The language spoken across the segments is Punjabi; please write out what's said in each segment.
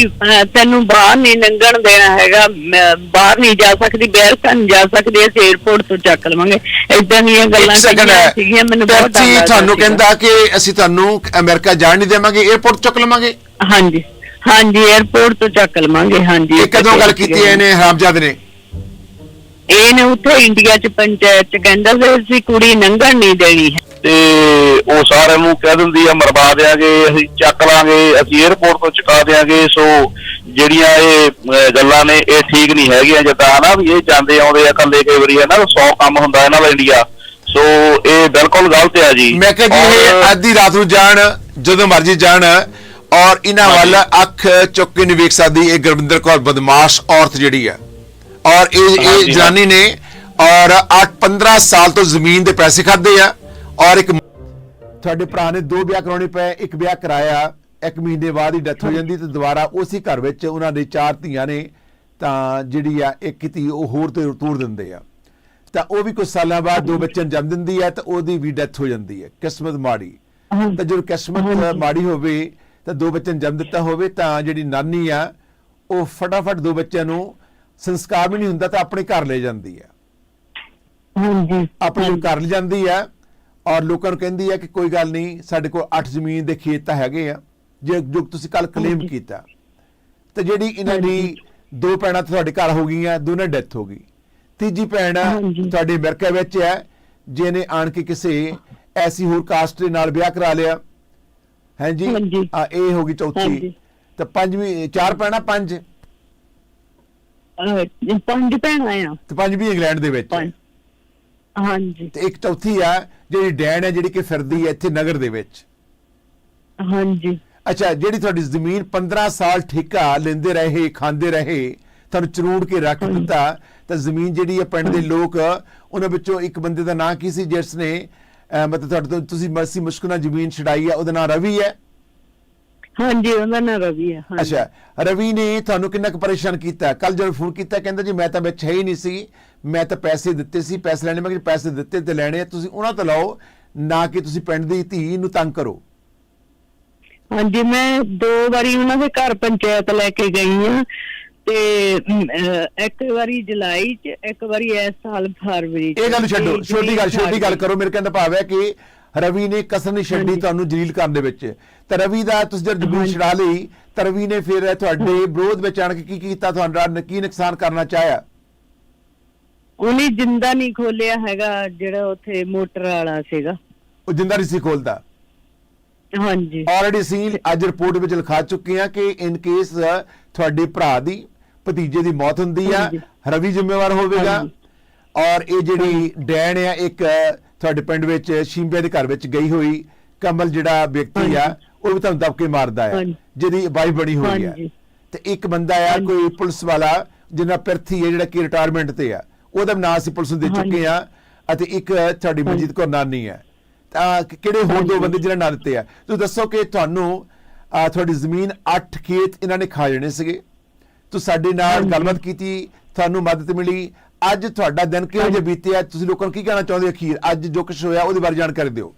ਕੋਈ ਤੈਨੂੰ ਬਾਹਰ ਨਹੀਂ ਲੰਘਣ ਦੇਣਾ ਹੈਗਾ ਬਾਹਰ ਨਹੀਂ ਜਾ ਸਕਦੀ ਬੈਰ ਨਹੀਂ ਜਾ ਸਕਦੀ ਅਸੀਂ 에어ਪੋਰਟ ਤੋਂ ਚੱਕ ਲਵਾਂਗੇ। ਇਦਾਂ ਦੀਆਂ ਗੱਲਾਂ ਸੀਗੀਆਂ ਮੈਨੂੰ ਬਹੁਤ ਡਰ ਤੁਹਾਨੂੰ ਕਹਿੰਦਾ ਕਿ ਅਸੀਂ ਤੁਹਾਨੂੰ ਅਮਰੀਕਾ ਜਾਣ ਨਹੀਂ ਦੇਵਾਂਗੇ ਏਅਰਪੋਰਟ ਚੱਕ ਲਵਾਂਗੇ? ਹਾਂਜੀ ਹਾਂਜੀ ਏਅਰਪੋਰਟ ਤੋਂ ਚੱਕ ਲਵਾਂਗੇ ਹਾਂਜੀ। ਇਹ ਕਦੋਂ ਗੱਲ ਕੀਤੀ ਇਹਨੇ ਹਰਾਮਜ਼ਾਦ ਨੇ? ਇਹਨੇ ਉੱਥੇ ਇੰਡੀਆ ਚ ਪੰਚਾਇਤ ਚ ਕਹਿੰਦਾ ਸੀ ਕੁੜੀ ਨੰਗਣ ਨਹੀਂ ਦੇਣੀ ਤੇ ਉਹ ਸਾਰਿਆਂ ਨੂੰ ਕਹਿ ਦਿੰਦੀ ਆ ਮਰਵਾ ਦਿਆਂਗੇ ਅਸੀਂ ਚੱਕ ਲਾਂਗੇ ਅਸੀਂ 에어ਪੋਰਟ ਤੋਂ ਚੁਕਾ ਦਿਆਂਗੇ ਸੋ ਜਿਹੜੀਆਂ ਇਹ ਗੱਲਾਂ ਨੇ ਇਹ ਠੀਕ ਨਹੀਂ ਹੈਗੀਆਂ ਜਿੱਦਾਂ ਹਨਾ ਵੀ ਇਹ ਜਾਂਦੇ ਆਉਂਦੇ ਆ ਕੱਲੇ ਕਈ ਵਾਰੀ ਹੈ ਨਾ 100 ਕੰਮ ਹੁੰਦਾ ਇਹਨਾਂ ਦਾ ਇੰਡੀਆ ਸੋ ਇਹ ਬਿਲਕੁਲ ਗਲਤ ਆ ਜੀ। ਮੈਂ ਕਿਹਾ ਜੀ ਇਹ ਅੱਧੀ ਰਾਤ ਨੂੰ ਜਾਣ ਜਦੋਂ ਮਰਜ਼ੀ ਜਾਣ ਔਰ ਇਹਨਾਂ ਵੱਲ ਅੱਖ ਚੁੱਕ ਕੇ ਨਹੀਂ ਵੇਖ ਸਕਦੀ ਇਹ ਗੁਰਵਿੰਦਰ ਕੌਰ ਬਦਮਾਸ਼ ਔਰਤ ਜਿਹੜੀ ਹੈ ਔਰ ਇਹ ਇਹ ਜਨਾਨੀ ਨੇ ਔਰ 8 15 ਸਾਲ ਤੋਂ ਜ਼ਮੀਨ ਦੇ ਪੈਸੇ ਖਾਦੇ ਆ। ਔਰ ਇੱਕ ਤੁਹਾਡੇ ਭਰਾ ਨੇ ਦੋ ਵਿਆਹ ਕਰਾਉਣੇ ਪਏ ਇੱਕ ਵਿਆਹ ਕਰਾਇਆ ਇੱਕ ਮਹੀਨੇ ਬਾਅਦ ਹੀ ਡੈਥ ਹੋ ਜਾਂਦੀ ਤੇ ਦੁਬਾਰਾ ਉਸੇ ਘਰ ਵਿੱਚ ਉਹਨਾਂ ਦੇ ਚਾਰ ਧੀਆਂ ਨੇ ਤਾਂ ਜਿਹੜੀ ਆ ਇੱਕ ਧੀ ਉਹ ਹੋਰ ਤੇ ਤੋੜ ਦਿੰਦੇ ਆ। ਤਾਂ ਉਹ ਵੀ ਕੁਝ ਸਾਲਾਂ ਬਾਅਦ ਦੋ ਬੱਚਿਆਂ ਨੂੰ ਜਨਮ ਦਿੰਦੀ ਹੈ ਤਾਂ ਉਹਦੀ ਵੀ ਡੈਥ ਹੋ ਜਾਂਦੀ ਹੈ ਕਿਸਮਤ ਮਾੜੀ। ਤਾਂ ਜਦੋਂ ਕਿਸਮਤ ਮਾੜੀ ਹੋਵੇ ਤਾਂ ਦੋ ਬੱਚਿਆਂ ਨੂੰ ਜਨਮ ਦਿੱਤਾ ਹੋਵੇ ਤਾਂ ਜਿਹੜੀ ਨਾਨੀ ਆ ਉਹ ਫਟਾਫਟ ਦੋ ਬੱਚਿਆਂ ਨੂੰ ਸੰਸਕਾਰ ਵੀ ਨਹੀਂ ਹੁੰਦਾ ਤਾਂ ਆਪਣੇ ਘਰ ਲੈ ਜਾਂਦੀ ਹੈ ਹਾਂਜੀ। ਆਪਣੇ ਘਰ ਲੈ ਜਾਂਦੀ ਹੈ ਔਰ ਲੋਕਾਂ ਨੂੰ ਕਹਿੰਦੀ ਹੈ ਕਿ ਕੋਈ ਗੱਲ ਨਹੀਂ ਸਾਡੇ ਕੋਲ 8 ਜ਼ਮੀਨ ਦੇ ਖੇਤ ਤਾਂ ਹੈਗੇ ਆ। ਜੇ ਜੋ ਤੁਸੀਂ ਕੱਲ ਕਲੇਮ। ਕੀਤਾ ਤੇ ਜਿਹੜੀ ਇਹਨਾਂ ਦੀ ਦੋ ਭੈਣਾਂ ਤੁਹਾਡੇ ਘਰ ਹੋ ਗਈਆਂ ਦੋਨਾਂ ਡੈਥ ਹੋ ਗਈ। ਤੀਜੀ ਭੈਣ। ਤੁਹਾਡੇ ਅਮਰੀਕਾ ਵਿੱਚ ਹੈ ਜਿਹਨੇ ਆਣ ਕੇ ਕਿਸੇ ਐਸੀ ਹੋਰ ਕਾਸਟ ਦੇ ਨਾਲ ਵਿਆਹ ਕਰਾ ਲਿਆ। ਹਾਂਜੀ। ਆ ਇਹ ਹੋ ਗਈ ਚੌਥੀ। ਤੇ ਪੰਜਵੀਂ ਚਾਰ ਭੈਣਾਂ ਪੰਜ? ਪੰਜ ਭੈਣਾਂ ਆ। ਤੇ ਪੰਜਵੀਂ ਇੰਗਲੈਂਡ ਦੇ ਵਿੱਚ। ਹਾਂਜੀ। ਤੇ ਇੱਕ ਚੌਥੀ ਆ ਜਿਹੜੀ ਡੈਨ ਹੈ ਜਿਹੜੀ ਕਿ ਫਿਰਦੀ ਹੈ ਇੱਥੇ ਨਗਰ ਦੇ ਵਿੱਚ। ਹਾਂਜੀ। ਅੱਛਾ ਜਿਹੜੀ ਤੁਹਾਡੀ ਜ਼ਮੀਨ 15 ਸਾਲ ਠੇਕਾ ਲੈਂਦੇ ਰਹੇ ਖਾਂਦੇ ਰਹੇ ਤੁਹਾਨੂੰ ਚਰੂੜ ਕੇ ਰੱਖ ਦਿੱਤਾ ਤਾਂ ਜ਼ਮੀਨ ਜਿਹੜੀ ਹੈ ਪਿੰਡ ਦੇ ਲੋਕ ਉਹਨਾਂ ਵਿੱਚੋਂ ਇੱਕ ਬੰਦੇ ਦਾ ਨਾਂ ਕੀ ਸੀ ਜਿਸ ਨੇ ਮਤਲਬ ਤੁਹਾਡੇ ਤੋਂ ਤੁਸੀਂ ਮਰਸੀ ਮੁਸ਼ਕਲ ਨਾਲ ਜ਼ਮੀਨ ਛਡਾਈ ਹੈ ਉਹਦਾ ਨਾਂ ਰਵੀ ਹੈ? ਹਾਂਜੀ ਉਹਦਾ ਨਾਂ ਰਵੀ ਹੈ। ਅੱਛਾ ਰਵੀ ਨੇ ਤੁਹਾਨੂੰ ਕਿੰਨਾ ਕੁ ਪਰੇਸ਼ਾਨ ਕੀਤਾ? ਕੱਲ ਜਦੋਂ ਫੋਨ ਕੀਤਾ ਕਹਿੰਦਾ ਜੀ ਮੈਂ ਤਾਂ ਵਿੱਚ ਹੈ ਹੀ ਨਹੀਂ ਸੀ ਮੈਂ ਤਾਂ ਪੈਸੇ ਦਿੱਤੇ ਸੀ ਪੈਸੇ ਲੈਣੇ ਮੈਂ ਕਿ ਪੈਸੇ ਦਿੱਤੇ ਤੇ ਲੈਣੇ ਤੁਸੀਂ ਉਹਨਾਂ ਤੋਂ ਲਓ ਨਾ ਕਿ ਤੁਸੀਂ ਪਿੰਡ ਦੀ ਧੀ ਨੂੰ ਤੰਗ ਕਰੋ ਹਾਂਜੀ ਮੈਂ ਦੋ ਵਾਰੀ ਉਹਨਾਂ ਦੇ ਘਰ ਪੰਚਾਇਤ ਲੈ ਕੇ ਗਈ ਆ ਤੇ ਇੱਕ ਵਾਰੀ ਜੁਲਾਈ ਚ ਇੱਕ ਵਾਰੀ ਇਸ ਸਾਲ ਫਰਵਰੀ ਚ ਇਹ ਗੱਲ ਛੱਡੋ ਛੋਟੀ ਗੱਲ ਛੋਟੀ ਗੱਲ ਕਰੋ ਮੇਰੇ ਕਹਿੰਦਾ ਭਾਵ ਹੈ ਕਿ ਰਵੀ ਨੇ ਕਸਰ ਨਹੀਂ ਛੱਡੀ। ਤੁਹਾਨੂੰ ਜਲੀਲ ਕਰਨ ਦੇ ਵਿੱਚ ਤਾਂ ਰਵੀ ਦਾ ਤੁਸੀਂ ਜਦ ਹਾਂਜੀ। ਛਡਾ ਲਈ ਤਾਂ ਰਵੀ ਨੇ ਫਿਰ ਤੁਹਾਡੇ ਵਿਰੋਧ ਵਿੱਚ ਆਣ ਕੇ ਕੀ ਕੀਤਾ ਤੁਹਾਡਾ ਕੀ ਨੁਕਸਾਨ ਕਰਨਾ ਚਾਹਿਆ ਉਹਨੇ ਜਿੰਦਾ ਨਹੀਂ ਖੋਲਿਆ ਹੈਗਾ ਜਿਹੜਾ ਉੱਥੇ ਮੋਟਰ ਵਾਲਾ ਸੀਗਾ ਉਹ ਜਿੰਦਾ ਨਹੀਂ ਸੀ ਖੋਲਦਾ ਹਾਂਜੀ ਆਲਰੇਡੀ ਅਸੀਂ ਅੱਜ ਰਿਪੋਰਟ ਵਿੱਚ ਲਿਖਾ ਚੁੱਕੇ ਹਾਂ ਕਿ ਇਨ ਕੇਸ ਤੁਹਾਡੇ ਭਰਾ ਦੀ ਭਤੀਜੇ ਦੀ ਮੌਤ ਹੁੰਦੀ ਆ। ਰਵੀ ਜ਼ਿੰਮੇਵਾਰ ਹੋਵੇਗਾ। ਔਰ ਇਹ ਜਿਹੜੀ ਡੈਣ ਆ ਇੱਕ ਤੁਹਾਡੇ ਪਿੰਡ ਵਿੱਚ ਸ਼ਿੰਬੇ ਦੇ ਘਰ ਵਿੱਚ ਗਈ ਹੋਈ ਕਮਲ ਜਿਹੜਾ ਵਿਅਕਤੀ ਆ। ਉਹ ਵੀ ਤੁਹਾਨੂੰ ਦਬਕੇ ਮਾਰਦਾ ਹਾਂਜੀ। ਜਿਹਦੀ ਵਾਈ ਬਣੀ ਹੋਈ ਹਾਂਜੀ। ਤੇ ਇੱਕ ਬੰਦਾ ਆ। ਕੋਈ ਪੁਲਿਸ ਵਾਲਾ ਜਿਹਦਾ ਪਿਰਥੀ ਹੈ ਜਿਹੜਾ ਕਿ ਰਿਟਾਇਰਮੈਂਟ ਤੇ ਆ ਉਹਦਾ ਨਾਂ ਅਸੀਂ ਪੁਲਿਸ ਨੂੰ ਦੇ। ਚੁੱਕੇ ਆ ਅਤੇ ਇੱਕ ਤੁਹਾਡੀ ਮਨਜੀਤ ਕੌਰ ਨਾਨੀ ਹੈ। ਤਾਂ ਕਿਹੜੇ ਹੋਰ ਦੋ। ਬੰਦੇ ਜਿਹਨਾਂ ਨਾਂ ਦਿੱਤੇ ਆ? ਤੁਸੀਂ ਦੱਸੋ ਕਿ ਤੁਹਾਨੂੰ ਤੁਹਾਡੀ ਜ਼ਮੀਨ 8 ਖੇਤ ਇਹਨਾਂ ਨੇ ਖਾ ਜਾਣੇ ਸੀਗੇ। ਤੁਸੀਂ ਸਾਡੇ ਨਾਲ। ਗੱਲਬਾਤ ਕੀਤੀ ਤੁਹਾਨੂੰ ਮਦਦ ਮਿਲੀ। ਅੱਜ ਤੁਹਾਡਾ ਦਿਨ ਕਿਹੋ ਜਿਹਾ ਬੀਤਿਆ? ਤੁਸੀਂ ਲੋਕਾਂ ਨੂੰ ਕੀ ਕਹਿਣਾ ਚਾਹੁੰਦੇ ਹੋ ਅਖੀਰ? ਅੱਜ ਜੋ ਕੁਝ ਹੋਇਆ ਉਹਦੇ ਬਾਰੇ ਜਾਣਕਾਰੀ ਦਿਓ।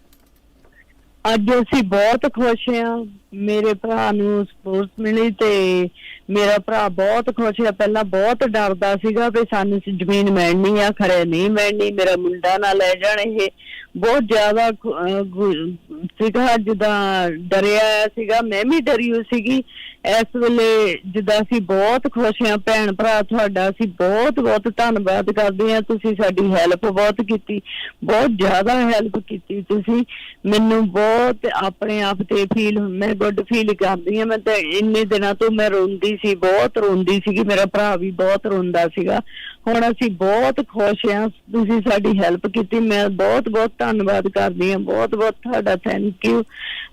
ਅੱਜ ਅਸੀਂ ਬਹੁਤ ਖੁਸ਼ ਹਾਂ। ਮੇਰੇ ਭਰਾ ਨੂੰ ਸਪੋਰਟ ਮਿਲੀ ਤੇ ਮੇਰਾ ਭਰਾ ਬਹੁਤ ਖੁਸ਼ ਹੈ ਪਹਿਲਾਂ ਬਹੁਤ ਡਰਦਾ ਸੀਗਾ ਵੀ ਸਾਨੂੰ ਜ਼ਮੀਨ ਮਿਲਣੀ ਆ ਖਰੇ ਨਹੀਂ ਮਿਲਣੀ, ਮੇਰਾ ਮੁੰਡਾ ਨਾ ਲੈ ਜਾਣ ਇਹ। ਬਹੁਤ ਜ਼ਿਆਦਾ ਸੀਗਾ, ਜਿੱਦਾਂ ਡਰਿਆ ਸੀਗਾ, ਮੈਂ ਵੀ ਡਰੀ ਹੋ ਸੀਗੀ। ਇਸ ਵੇਲੇ ਜਿੱਦਾਂ ਅਸੀਂ ਬਹੁਤ ਖੁਸ਼ ਹਾਂ ਭੈਣ ਭਰਾ ਤੁਹਾਡਾ, ਅਸੀਂ ਬਹੁਤ ਬਹੁਤ ਧੰਨਵਾਦ ਕਰਦੇ ਹਾਂ ਤੁਸੀਂ ਸਾਡੀ ਹੈਲਪ ਬਹੁਤ ਕੀਤੀ, ਬਹੁਤ ਜ਼ਿਆਦਾ ਹੈਲਪ ਕੀਤੀ ਤੁਸੀਂ। ਮੈਨੂੰ ਬਹੁਤ ਆਪਣੇ ਆਪ ਤੇ ਫੀਲ ਮੈਂ ਗੁੱਡ ਫੀਲ ਕਰਦੀ ਹਾਂ। ਮੈਂ ਤਾਂ ਇੰਨੇ ਦਿਨਾਂ ਤੋਂ ਮੈਂ ਰੋਂਦੀ ਸੀ, ਬਹੁਤ ਰੋਂਦੀ ਸੀਗੀ। ਮੇਰਾ ਭਰਾ ਵੀ ਬਹੁਤ ਰੋਂਦਾ ਸੀਗਾ। ਹੁਣ ਅਸੀਂ ਬਹੁਤ ਖੁਸ਼ ਹਾਂ। ਤੁਸੀਂ ਸਾਡੀ ਹੈਲਪ ਕੀਤੀ। ਮੈਂ ਬਹੁਤ ਬਹੁਤ ਧੰਨਵਾਦ ਕਰਦੀ ਹਾਂ। ਬਹੁਤ ਬਹੁਤ ਤੁਹਾਡਾ ਥੈਂਕ ਯੂ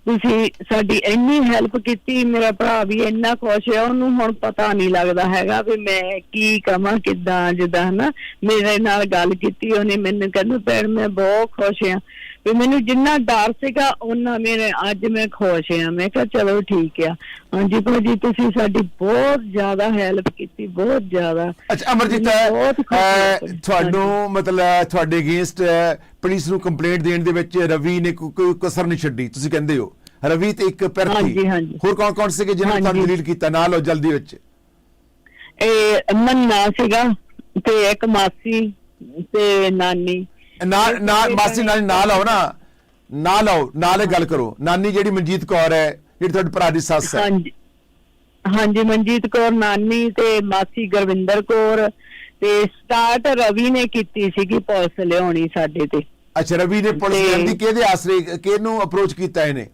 ਤੁਸੀਂ ਸਾਡੀ ਇੰਨੀ ਹੈਲਪ ਕੀਤੀ। ਮੇਰਾ ਭਰਾ ਵੀ ਇੰਨਾ ਖੁਸ਼ ਹੈ। ਉਹਨੂੰ ਹੁਣ ਪਤਾ ਨਹੀਂ ਲੱਗਦਾ ਹੈਗਾ ਵੀ ਮੈਂ ਕੀ ਕਵਾਂ, ਕਿੱਦਾਂ, ਜਿੱਦਾਂ, ਹਨਾ। ਮੇਰੇ ਨਾਲ ਗੱਲ ਕੀਤੀ ਉਹਨੇ। ਮੈਨੂੰ ਕਹਿੰਦਾ, ਭੈਣ, ਮੈਂ ਬਹੁਤ ਖੁਸ਼ ਹਾਂ। ਵੀ ਮੈਨੂੰ ਜਿੰਨਾ ਡਰ ਸੀਗਾ ਉਹਨਾਂ ਮੇਰੇ ਅੱਜ ਮੈਂ ਖੁਸ਼ ਹਾਂ। ਮੈਂ ਕਿਹਾ ਚਲੋ ਠੀਕ ਆ। ਹਾਂਜੀ ਭਾਜੀ ਤੁਸੀਂ ਸਾਡੀ ਬਹੁਤ ਜ਼ਿਆਦਾ ਹੈਲਪ ਕੀਤੀ ਬਹੁਤ ਜ਼ਿਆਦਾ। ਅੱਛਾ ਅਮਰਜੀਤ। ਤੁਹਾਨੂੰ ਮਤਲਬ ਤੁਹਾਡੇ ਅਗੇਂਸਟ ਪੁਲਿਸ ਨੂੰ ਕੰਪਲੇਂਟ ਦੇਣ ਦੇ ਵਿੱਚ ਰਵੀ ਨੇ ਕੋਈ ਕਸਰ ਨਹੀਂ ਛੱਡੀ ਤੁਸੀਂ ਕਹਿੰਦੇ ਹੋ। ਰਵੀ ਤੇ ਇੱਕ ਪ੍ਰਤੀ ਹਾਂਜੀ। ਹੋਰ ਕੌਣ ਕੌਣ ਸੀਗੇ ਜਿਨ੍ਹਾਂ ਨੇ ਤੁਹਾਨੂੰ। ਡਿਲੀਟ ਕੀਤਾ? ਨਾਲ ਲਓ ਜਲਦੀ ਵਿੱਚ। ਇਹ ਮੰਨਾ ਸੀਗਾ ਤੇ ਇੱਕ ਮਾਸੀ ਤੇ ਨਾਨੀ। ਨਾਲ ਨਾਲ ਮਾਸੀ ਨਾਲ ਨਾਲ ਆਓ ਨਾ। ਨਾਲ ਆਓ ਨਾਲੇ ਗੱਲ ਕਰੋ। ਨਾਨੀ ਜਿਹੜੀ ਮਨਜੀਤ ਕੌਰ ਹੈ ਜਿਹੜੀ ਤੁਹਾਡੇ ਭਰਾ ਦੀ ਸੱਸ ਹੈ। ਹਾਂਜੀ। ਹਾਂਜੀ ਮਨਜੀਤ ਕੌਰ ਨਾਨੀ ਤੇ ਮਾਸੀ ਗੁਰਵਿੰਦਰ ਕੌਰ ਤੇ ਸਟਾਰਟ ਰਵੀ ਨੇ ਕੀਤੀ ਸੀਗੀ ਪੁਲਿਸ ਲਿਆਉਣੀ ਸਾਡੇ ਤੇ। ਅੱਛਾ ਰਵੀ ਨੇ ਪੁਲਿਸ ਤੇ- ਲਿਆਂਦੀ ਕਿਹਦੇ ਆਸਰੇ ਕਿਹਨੂੰ ਅਪਰੋਚ ਕੀਤਾ ਇਹਨੇ?